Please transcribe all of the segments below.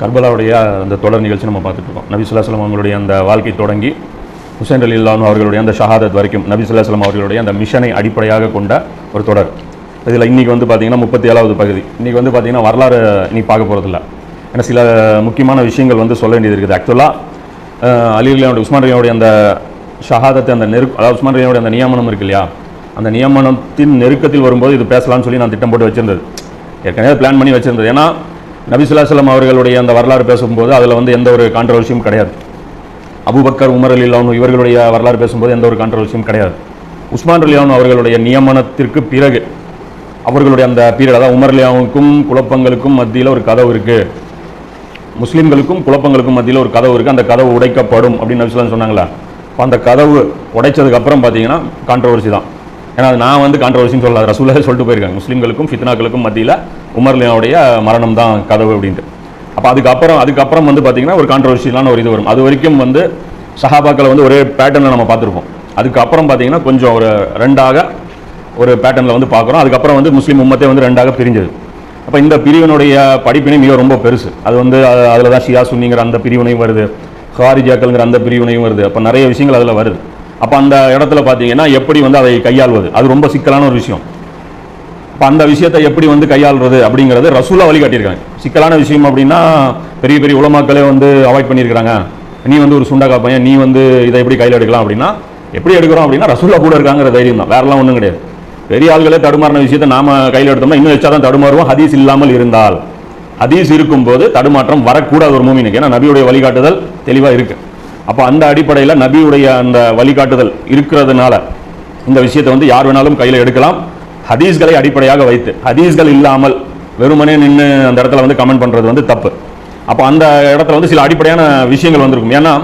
கர்பலாவுடைய அந்த தொடர் நிகழ்ச்சி நம்ம பார்த்துட்ருக்கோம் நபி சுல்லாஸ்லாம் அவங்களுடைய அந்த வாழ்க்கை தொடங்கி ஹுசேன் அலி இல்லாமல் அவர்களுடைய அந்த ஷஹாதத் வரைக்கும் நபி அவர்களுடைய அந்த மிஷனை அடிப்படையாக கொண்ட ஒரு தொடர். இதில் இன்றைக்கி வந்து பார்த்திங்கன்னா முப்பத்தி ஏழாவது பகுதி. இன்றைக்கி வந்து பார்த்திங்கன்னா வரலாறு இன்றைக்கி பார்க்க போகிறதில்ல ஏன்னா சில முக்கியமான விஷயங்கள் வந்து சொல்ல வேண்டியது இருக்குது. ஆக்சுவலாக அலி அலியாவுடைய உஸ்மான் அலியாவுடைய அந்த ஷஹாதத்தை அந்த நெரு அதாவது உஸ்மான் அலியாவுடைய அந்த நியமனம் இருக்கு இல்லையா? அந்த நியமனத்தின் நெருக்கத்தில் வரும்போது இது பேசலாம்னு சொல்லி நான் திட்டம் போட்டு வச்சுருந்தது. ஏற்கனவே பிளான் பண்ணி வச்சுருந்தது. ஏன்னா நபிசுல்லாசலம் அவர்களுடைய அந்த வரலாறு பேசும்போது அதில் வந்து எந்த ஒரு கான்ட்ரவர்சியும் கிடையாது. அபூபக்கர் உமர் அலி இல்லானு இவர்களுடைய வரலாறு பேசும்போது எந்த ஒரு கான்ட்ரவர்சியும் கிடையாது. உஸ்மான் அலியானு அவர்களுடைய நியமனத்திற்கு பிறகு அவர்களுடைய அந்த பீரியட் அதாவது உமர் அலியாவுக்கும் குழப்பங்களுக்கும் மத்தியில் ஒரு கதவு இருக்குது முஸ்லீம்களுக்கும் குழப்பங்களுக்கும் மத்தியில் ஒரு கதவு இருக்குது அந்த கதவு உடைக்கப்படும் அப்படின்னு நபிசுல்லாம் சொன்னாங்களா? அந்த கதவு உடைச்சதுக்கப்புறம் பார்த்தீங்கன்னா கான்ட்ரவர்சி தான். ஏன்னா அது நான் வந்து கான்ட்ரவர்சின்னு சொல்லல ரசூலாக சொல்லிட்டு போயிருக்காங்க. முஸ்லீம்களுக்கும் ஃபித்னாக்களுக்கும் மத்தியில் உமர்லியாவுடைய மரணம் தான் கதவு அப்படின்ட்டு. அப்போ அதுக்கப்புறம் அதுக்கப்புறம் வந்து பார்த்தீங்கன்னா ஒரு கான்ட்ரவர்சியலான ஒரு இது வரும். அது வரைக்கும் வந்து சஹாபாக்களை வந்து ஒரே பேட்டர்னில் நம்ம பார்த்துருப்போம். அதுக்கப்புறம் பார்த்தீங்கன்னா கொஞ்சம் ஒரு ரெண்டாக ஒரு பேட்டர்னில் வந்து பார்க்குறோம். அதுக்கப்புறம் வந்து முஸ்லீம் உம்மத்தே வந்து ரெண்டாக பிரிஞ்சது. அப்போ இந்த பிரிவினுடைய படிப்பினை மிக ரொம்ப பெருசு. அது வந்து அதில் தான் ஷியா சுன்னிங்கிற அந்த பிரிவினையும் வருது. ஹாரிஜாக்கள்ங்கிற அந்த பிரிவினையும் வருது. அப்போ நிறைய விஷயங்கள் அதில் வருது. அப்போ அந்த இடத்துல பார்த்தீங்கன்னா எப்படி வந்து அதை கையாள்வது? அது ரொம்ப சிக்கலான ஒரு விஷயம். இப்போ அந்த விஷயத்தை எப்படி வந்து கையாளுறது அப்படிங்கிறது ரசூலாக வழிகாட்டியிருக்காங்க. சிக்கலான விஷயம் அப்படின்னா பெரிய பெரிய உலமாக்களே வந்து அவாய்ட் பண்ணியிருக்கிறாங்க. நீ வந்து ஒரு சுண்டக்கா பையன் நீ வந்து இதை எப்படி கையில் எடுக்கலாம் அப்படின்னா எப்படி எடுக்கிறோம் அப்படின்னா ரசூலா கூட இருக்காங்கிற தைரியம் தான். வேறெல்லாம் ஒன்றும் கிடையாது. பெரிய ஆள்களே தடுமாறின விஷயத்தை நாம கையில் எடுத்தோம்னா இன்னும் வச்சா தான் தடுமாறுவோம். ஹதீஸ் இல்லாமல் இருந்தால். ஹதீஸ் இருக்கும்போது தடுமாற்றம் வரக்கூடாது ஒரு மூமினுக்கு. ஏன்னா நபியுடைய வழிகாட்டுதல் தெளிவாக இருக்குது அப்போ அந்த அடிப்படையில் நபியுடைய அந்த வழிகாட்டுதல் இருக்கிறதுனால இந்த விஷயத்தை வந்து யார் வேணாலும் கையில் எடுக்கலாம். ஹதீஸ்களை அடிப்படையாக வைத்து ஹதீஸ்கள் இல்லாமல் வெறுமனே நின்று அந்த இடத்துல வந்து கமெண்ட் பண்ணுறது வந்து தப்பு. அப்போ அந்த இடத்துல வந்து சில அடிப்படையான விஷயங்கள் வந்திருக்கும். ஏன்னா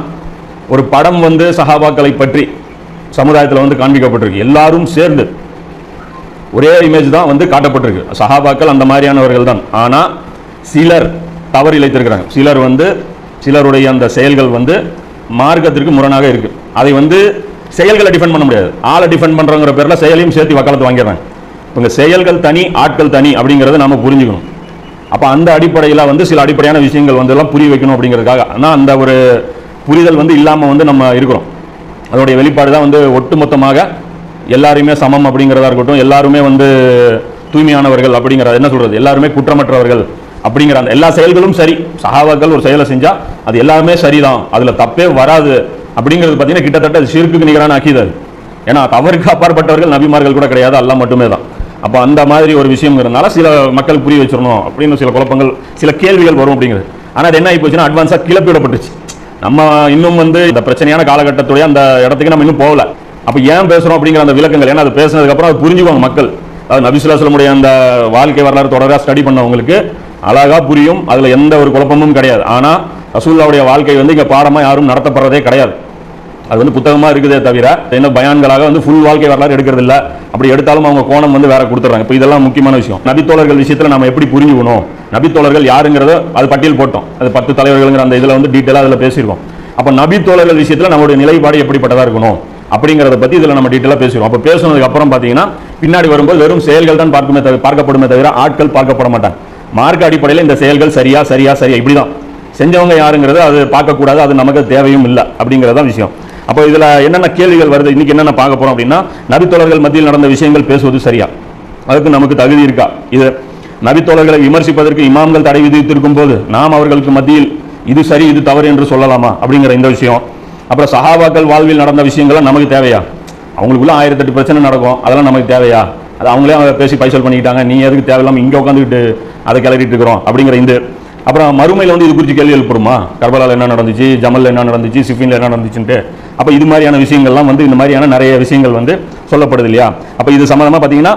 ஒரு படம் வந்து சஹாபாக்களை பற்றி சமுதாயத்தில் வந்து காண்பிக்கப்பட்டிருக்கு. எல்லாரும் சேர்ந்து ஒரே இமேஜ் தான் வந்து காட்டப்பட்டிருக்கு. சஹாபாக்கள் அந்த மாதிரியானவர்கள் தான். ஆனால் சிலர் தவறு இழைத்திருக்கிறாங்க. சிலர் வந்து சிலருடைய அந்த செயல்கள் வந்து மார்க்கத்திற்கு முரணாக இருக்கு. அதை வந்து செயல்களை டிஃபெண்ட் பண்ண முடியாது. ஆளை டிஃபெண்ட் பண்ணுறங்கிற பேரில் செயலையும் சேர்த்து வக்காலத்து வாங்கிடுறாங்க. இப்போ செயல்கள் தனி ஆட்கள் தனி அப்படிங்கிறத நம்ம புரிஞ்சுக்கணும். அப்போ அந்த அடிப்படையில் வந்து சில அடிப்படையான விஷயங்கள் வந்து எல்லாம் புரிய வைக்கணும் அப்படிங்கிறதுக்காக. ஆனால் அந்த ஒரு புரிதல் வந்து இல்லாமல் வந்து நம்ம இருக்கிறோம். அதோடைய வெளிப்பாடு தான் வந்து ஒட்டுமொத்தமாக எல்லாருமே சமம் அப்படிங்கிறதா இருக்கட்டும் எல்லாருமே வந்து தூய்மையானவர்கள் அப்படிங்கிறத என்ன சொல்கிறது எல்லாருமே குற்றமற்றவர்கள் அப்படிங்கிற அந்த எல்லா செயல்களும் சரி. சஹாபாக்கள் ஒரு செயலை செஞ்சால் அது எல்லாமே சரிதான். அதில் தப்பே வராது. அப்படிங்கிறது பார்த்தீங்கன்னா கிட்டத்தட்ட அது ஷிர்க்குக்கு நிகரான அக்கீது ஏன்னா தவறுக்கு அப்பாற்பட்டவர்கள் நபிமார்கள் கூட கிடையாது. அல்லாஹ் மட்டுமே தான். அப்போ அந்த மாதிரி ஒரு விஷயங்கிறதுனால சில மக்கள் புரிய வச்சிடணும் அப்படின்னு சில குழப்பங்கள் சில கேள்விகள் வரும் அப்படிங்கிறது. ஆனால் அது என்ன ஆகி போச்சுன்னா அட்வான்ஸாக கிளப்பிவிடப்பட்டுச்சு. நம்ம இன்னும் வந்து இந்த பிரச்சனையான காலகட்டத்துடைய அந்த இடத்துக்கு நம்ம இன்னும் போகல. அப்போ ஏன் பேசுகிறோம் அப்படிங்கிற அந்த விளக்கங்கள்? ஏன்னா அது பேசினதுக்கப்புறம் அது புரிஞ்சுக்குவாங்க மக்கள். அது நபிசுல்லாசலமுடைய அந்த வாழ்க்கை வரலாறு தொடராக ஸ்டடி பண்ணவங்களுக்கு அழகாக புரியும். அதில் எந்த ஒரு குழப்பமும் கிடையாது. ஆனால் ரசூல்லாவுடைய வாழ்க்கை வந்து இங்கே பாடமாக யாரும் நடத்தப்படுறதே கிடையாது. அது வந்து புத்தகமாக இருக்குதே தவிர என்ன பயான்களாக வந்து ஃபுல் வாழ்க்கை வரலாறு எடுக்கிறது இல்லை அப்படி எடுத்தாலும் அவங்க கோணம் வந்து வேற கொடுத்துறாங்க இப்போ இதெல்லாம் முக்கியமான விஷயம். நபித்தோழர்கள் விஷயத்தில் நம்ம எப்படி புரிஞ்சுக்கணும்? நபித்தோழர்கள் யாருங்கிறத அது பட்டியல் போட்டோம். அது பத்து தலைவர்கள்ங்கிற அந்த இதில் வந்து டீட்டெயிலாக அதில் பேசியிருக்கோம். அப்போ நபித்தோழர்கள் விஷயத்தில் நம்மளுடைய நிலைப்பாடு எப்படிப்பட்டதாக இருக்கணும்? அப்படிங்கிறத பற்றி இதில் நம்ம டீட்டெயிலாக பேசுவோம் அப்போ பேசுனதுக்கு அப்புறம் பார்த்தீங்கன்னா பின்னாடி வரும்போது வெறும் செயல்கள் தான் பார்க்குமே தவிர பார்க்கப்படுமே தவிர ஆட்கள் பார்க்கப்பட மாட்டாங்க. மார்க்க அடிப்படையில் இந்த செயல்கள் சரியா சரியா சரியா இப்படிதான். செஞ்சவங்க யாருங்கிறது அது பார்க்கக்கூடாது அது நமக்கு தேவையும் இல்லை அப்படிங்கிறதான் விஷயம். அப்போ இதில் என்னென்ன கேள்விகள் வருது? இன்றைக்கி என்னென்ன பார்க்க போகிறோம் அப்படின்னா நபித்தோழர்கள் மத்தியில் நடந்த விஷயங்கள் பேசுவது சரியா? அதுக்கு நமக்கு தகுதி இருக்கா? இது நபித்தோழர்களை விமர்சிப்பதற்கு இமாம்கள் தடை விதித்திருக்கும் போது நாம் அவர்களுக்கு மத்தியில் இது சரி இது தவறு என்று சொல்லலாமா? அப்படிங்கிற இந்த விஷயம். அப்புறம் சஹாபாக்கள் வாழ்வில் நடந்த விஷயங்கள்லாம் நமக்கு தேவையா? அவங்களுக்குள்ள ஆயிரத்தெட்டு பிரச்சனை நடக்கும் அதெல்லாம் நமக்கு தேவையா? அது அவங்களே அவங்க பேசி பைசல் பண்ணிக்கிட்டாங்க. நீ எதுக்கு தேவையில்லாம இங்கே உட்காந்துக்கிட்டு அதை கிளறிட்டு இருக்கிறோம் அப்படிங்கிற இந்த அப்புறம் மறுமையில் வந்து இது குறித்து கேள்வி எழுப்படுமா கர்பலால் என்ன நடந்துச்சு? ஜமலில் என்ன நடந்துச்சு? சிஃபின்ல என்ன நடந்துச்சுன்ட்டு. அப்போ இது மாதிரியான விஷயங்கள்லாம் வந்து இந்த மாதிரியான நிறைய விஷயங்கள் வந்து சொல்லப்படுது இல்லையா? அப்போ இது சம்மந்தமாக பார்த்தீங்கன்னா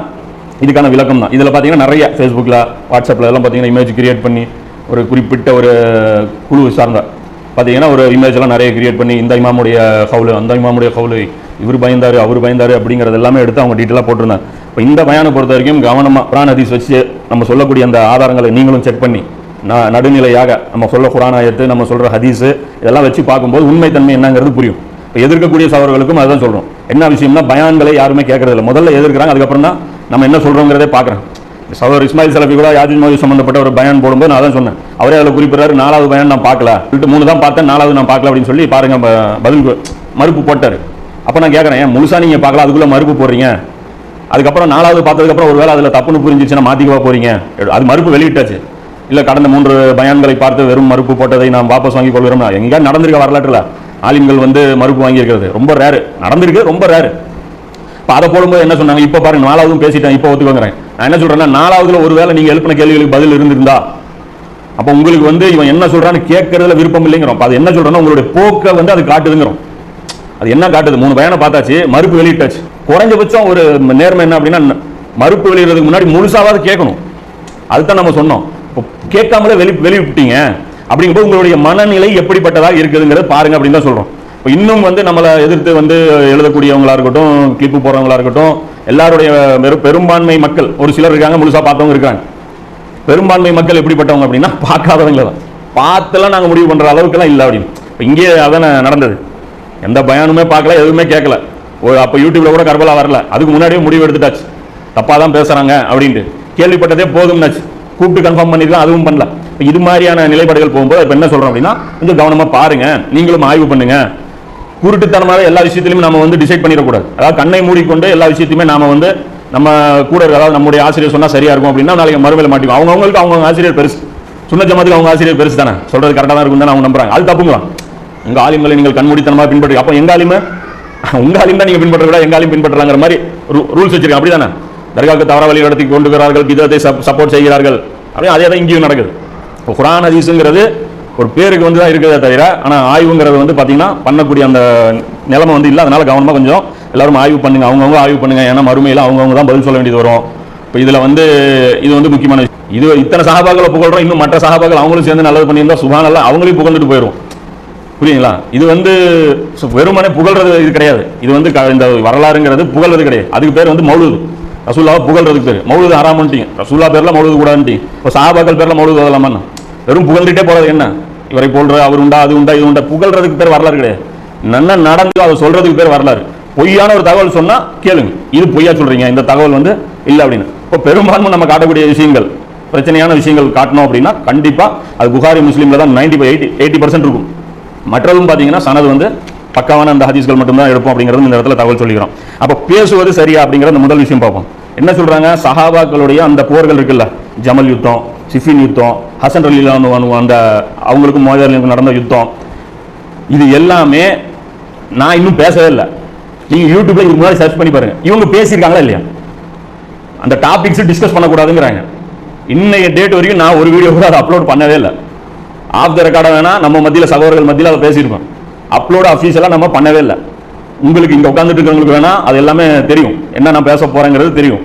இதுக்கான விளக்கம் தான். இதில் பார்த்தீங்கன்னா நிறைய ஃபேஸ்புக்கில் வாட்ஸ்அப்பில் எல்லாம் பார்த்தீங்கன்னா இமேஜ் கிரியேட் பண்ணி ஒரு குறிப்பிட்ட ஒரு குழு சார்ந்த பார்த்தீங்கன்னா ஒரு இமேஜ்லாம் நிறைய கிரியேட் பண்ணி இந்த இமாமுடைய ஹவுலு அந்த இமாமுடைய ஹவுலு இவர் பயந்தார் அவர் பயந்தார் அப்படிங்கிறது எல்லாமே எடுத்து அவங்க டீட்டெயிலாக போட்டிருந்தாங்க. இப்போ இந்த பயானை பொறுத்த வரைக்கும் கவனமாக குரான் ஹதீஸ் வச்சு நம்ம சொல்லக்கூடிய அந்த ஆதாரங்களை நீங்களும் செக் பண்ணி நான் நடுநிலையாக நம்ம சொல்ல குரான் ஆயத்து நம்ம சொல்கிற ஹதீஸு இதெல்லாம் வச்சு பார்க்கும்போது உண்மைத்தன்மை என்னங்கிறது புரியும். இப்போ எதிர்க்கக்கூடிய சவர்களுக்கும் அதுதான் சொல்கிறோம் என்ன விஷயம்னா பயான்களை யாருமே கேட்கறதில்ல. முதல்ல எதிர்க்கிறாங்க அதுக்கப்புறம் தான் நம்ம என்ன சொல்கிறோங்கிறதே பார்க்குறேன் சவர் இஸ்மாயில் சலபி கூட யாஜின் மோதி சம்மந்தப்பட்ட ஒரு பயன் போடும்போது நான் அதான் சொன்னேன். அவரே அதில் குறிப்பிட்றாரு நாலாவது பயன் நான் பார்க்கல. சொல்லிட்டு மூணு தான் பார்த்தேன் நாலாவது நான் பார்க்கல அப்படின்னு சொல்லி பாருங்க பதில் மறுப்பு போட்டார். அப்போ நான் கேட்குறேன் ஏன் முழுசா நீங்கள் பார்க்கல? அதுக்குள்ளே மறுப்பு போடுறீங்க. அதுக்கப்புறம் நாலாவது பார்த்ததுக்கப்புறம் ஒரு வேளை அதில் தப்புன்னு புரிஞ்சிச்சுன்னா மாற்றிக்கவா போகிறீங்க அது மறுப்பு வெளியிட்டாச்சு. இல்லை கடந்த மூன்று பயான்களை பார்த்து வெறும் மறுப்பு போட்டதை நாம் வாபஸ் வாங்கி கொள்கிறோம்னா எங்கேயா நடந்திருக்க வரலாற்றுல ஆலிம்கள் வந்து மறுப்பு வாங்கியிருக்கிறது. ரொம்ப ரேரு நடந்திருக்கு ரொம்ப ரேரு இப்போ அதை போடும்போது என்ன சொன்னாங்க? இப்போ பாருங்க நாலாவதும் பேசிட்டேன் இப்போ ஒத்துக்கோங்கிறேன். நான் என்ன சொல்கிறேன்னா நாலாவதுல ஒருவேளை நீங்கள் எழுப்பின கேள்விகளுக்கு பதில் இருந்திருந்தா அப்போ உங்களுக்கு வந்து இவன் என்ன சொல்கிறான்னு கேட்கறதுல விருப்பம் இல்லைங்கிறோம். அது என்ன சொல்கிறேன்னா உங்களுடைய போக்கை வந்து அது காட்டுதுங்கிறோம். அது என்ன காட்டுது? மூணு பயனை பார்த்தாச்சு மறுப்பு வெளியிட்டாச்சு. குறைஞ்சபட்சம் ஒரு நேர்மை என்ன அப்படின்னா மறுப்பு வெளியிடுறதுக்கு முன்னாடி முழுசாவது கேட்கணும். அதுதான் நம்ம சொன்னோம். இப்போ கேட்காமலே வெளி வெளியிட்டீங்க அப்படிங்கும்போது உங்களுடைய மனநிலை எப்படிப்பட்டதாக இருக்குதுங்கிறத பாருங்க அப்படின்னு தான் சொல்றோம். இப்போ இன்னும் வந்து நம்மளை எதிர்த்து வந்து எழுதக்கூடியவங்களா இருக்கட்டும் கிளிப்பு போறவங்களா இருக்கட்டும் எல்லாருடைய பெரும்பான்மை மக்கள் ஒரு சிலர் இருக்காங்க முழுசா பார்த்தவங்க இருக்காங்க. பெரும்பான்மை மக்கள் எப்படிப்பட்டவங்க அப்படின்னா பார்க்காதவங்க தான். பார்த்தெல்லாம் நாங்கள் முடிவு பண்ற அளவுக்குலாம் இல்லை அப்படின்னு. இப்போ இங்கே அதான் நடந்தது. எந்த பயானுமே பார்க்கல எதுவுமே கேட்கல. அப்போ யூடியூப்ல கூட கர்பலா வரல. அதுக்கு முன்னாடியே முடிவு எடுத்துட்டாச்சு. தப்பாக தான் பேசுறாங்க அப்படின்ட்டு. கேள்விப்பட்டதே போதும்னாச்சு. கூப்பிட்டு கன்ஃபார்ம் பண்ணிருக்கலாம் அதுவும் பண்ணல. இப்போ இது மாதிரியான நிலைப்பாடுகள் போகும்போது இப்போ என்ன சொல்றோம் அப்படின்னா கொஞ்சம் கவனமா பாருங்க. நீங்களும் ஆய்வு பண்ணுங்க. குருட்டுத்தனமாக எல்லா விஷயத்திலையும் நம்ம வந்து டிசைட் பண்ணிடக்கூடாது. அதாவது கண்ணை மூடிக்கொண்டு எல்லா விஷயத்தையுமே நாம வந்து நம்ம கூட இருக்க- அதாவது நம்முடைய ஆசிரியர் சொன்னா சரியா இருக்கும் அப்படின்னா நாளைக்கு மறுமையில மாட்டிக்கும் அவங்கவுங்களுக்கு அவங்க ஆசிரியர் பெருசு. சுன்ன ஜமாத்துக்கு அவங்க ஆசிரியர் பெருசு தானே சொல்றது கரெக்டாக தான் இருக்கும் தானே அவங்க நம்புறாங்க. அது தப்புங்களா? உங்க ஆலிம்களை நீங்கள் கண்மூடித்தனமாக பின்பற்றி அப்போ எங்க ஆலிமை? உங்க தான் நீங்க பின்பற்ற விட எங்க பின்பற்றலாங்கிற பின்பற்றுறாங்கிற மாதிரி ரூல்ஸ் வச்சிருக்காங்க. அப்படிதானே? தர்காவுக்கு தவற வழி நடத்தி கொண்டுகிறார்கள் கிதத்தை சப்போர்ட் செய்கிறார்கள். அப்படியே அதே தான் இங்கேயும் நடக்குது. இப்போ குரான் ஹதீஸுங்கிறது ஒரு பேருக்கு வந்து தான் இருக்கிறதே தவிர ஆனால் ஆய்வுங்கிறது வந்து பார்த்தீங்கன்னா பண்ணக்கூடிய அந்த நிலைமை வந்து இல்லை. அதனால கவனமாக கொஞ்சம் எல்லாரும் ஆய்வு பண்ணுங்க. அவங்கவுங்க ஆய்வு பண்ணுங்க. ஏன்னா மறுமையில் அவங்கவுங்க தான் பதில் சொல்ல வேண்டியது வரும். இப்போ இதில் வந்து இது வந்து முக்கியமான விஷயம். இது இத்தனை சகாபாக்களை புகழ்றோம் இன்னும் மற்ற சகாபாக்கள் அவங்களும் சேர்ந்து நல்லது பண்ணியிருந்தா சுபானல்ல அவங்களையும் புகழ்ந்துட்டு போயிடும் புரியுங்களா இது வந்து வெறுமனே புகழ்றது இது கிடையாது. இது வந்து க- இந்த வரலாறுங்கிறது புகழ்றது கிடையாது. அதுக்கு பேர் வந்து மௌலுது. ரசூல்லாவை புகழ்றதுக்கு பேர். மௌலுது ஹராமன்ட்டீங்க ரசூல்லா பேரில் மௌலுது கூடாதுன்ட்டீங்க இப்போ சாபாக்கள் பேரில் மௌலுது ஓதலாமான்னு வெறும் புகழ்ந்துட்டே போகிறது என்ன? இவரை போன்ற அவர் உண்டா அது உண்டா இது உண்டா புகழ்றதுக்கு பேர் வரலாறு கிடையாது. என்ன நடந்து அதை சொல்றதுக்கு பேர் வரலாறு. பொய்யான ஒரு தகவல் சொன்னால் கேளுங்க. இது பொய்யா சொல்றீங்க. இந்த தகவல் வந்து இல்லை அப்படின்னு. இப்போ பெரும்பான்மை நம்ம காட்டக்கூடிய விஷயங்கள் பிரச்சனையான விஷயங்கள் காட்டணும் அப்படின்னா கண்டிப்பாக அது புகாரி முஸ்லீமில் தான் நைன்டி எயிட்டி எயிட்டி பர்சன்ட் இருக்கும். மற்றதும் பார்த்தீங்கன்னா சனது வந்து பக்காவான அந்த ஹதீஸ்கள் மட்டும்தான் எடுப்போம் அப்படிங்கிறது இந்த இடத்துல தகவல் சொல்லிக்கிறோம். அப்போ பேசுவது சரியா அப்படிங்கிற அந்த முதல் விஷயம் பார்ப்போம். என்ன சொல்கிறாங்க சஹாபாக்களுடைய அந்த போர்கள் இருக்குல்ல ஜமல் யுத்தம் சிஃபின் யுத்தம் ஹசன் அலிலானு அந்த அவங்களுக்கும் மோதலுக்கும் நடந்த யுத்தம். இது எல்லாமே நான் இன்னும் பேசவே இல்லை. நீங்கள் யூடியூப்பில் இதுக்கு முன்னாடி சர்ச் பண்ணி பாருங்க. இவங்க பேசியிருக்காங்களா இல்லையா? அந்த டாபிக்ஸ் டிஸ்கஸ் பண்ணக்கூடாதுங்கிறாங்க. இன்னைய டேட் வரைக்கும் நான் ஒரு வீடியோ கூட அதை அப்லோட் பண்ணவே இல்லை. ஆஃப் த ரெக்கார்டை வேணால் நம்ம மத்தியில் சகோதரர்கள் மத்தியில் அதை பேசியிருக்கோம். அப்லோடு அஃபீஷியலாக நம்ம பண்ணவே இல்லை. உங்களுக்கு இங்கே உட்காந்துட்டு இருக்கிறவங்களுக்கு வேணால் அது எல்லாமே தெரியும். என்ன நான் பேச போகிறேங்கிறது தெரியும்.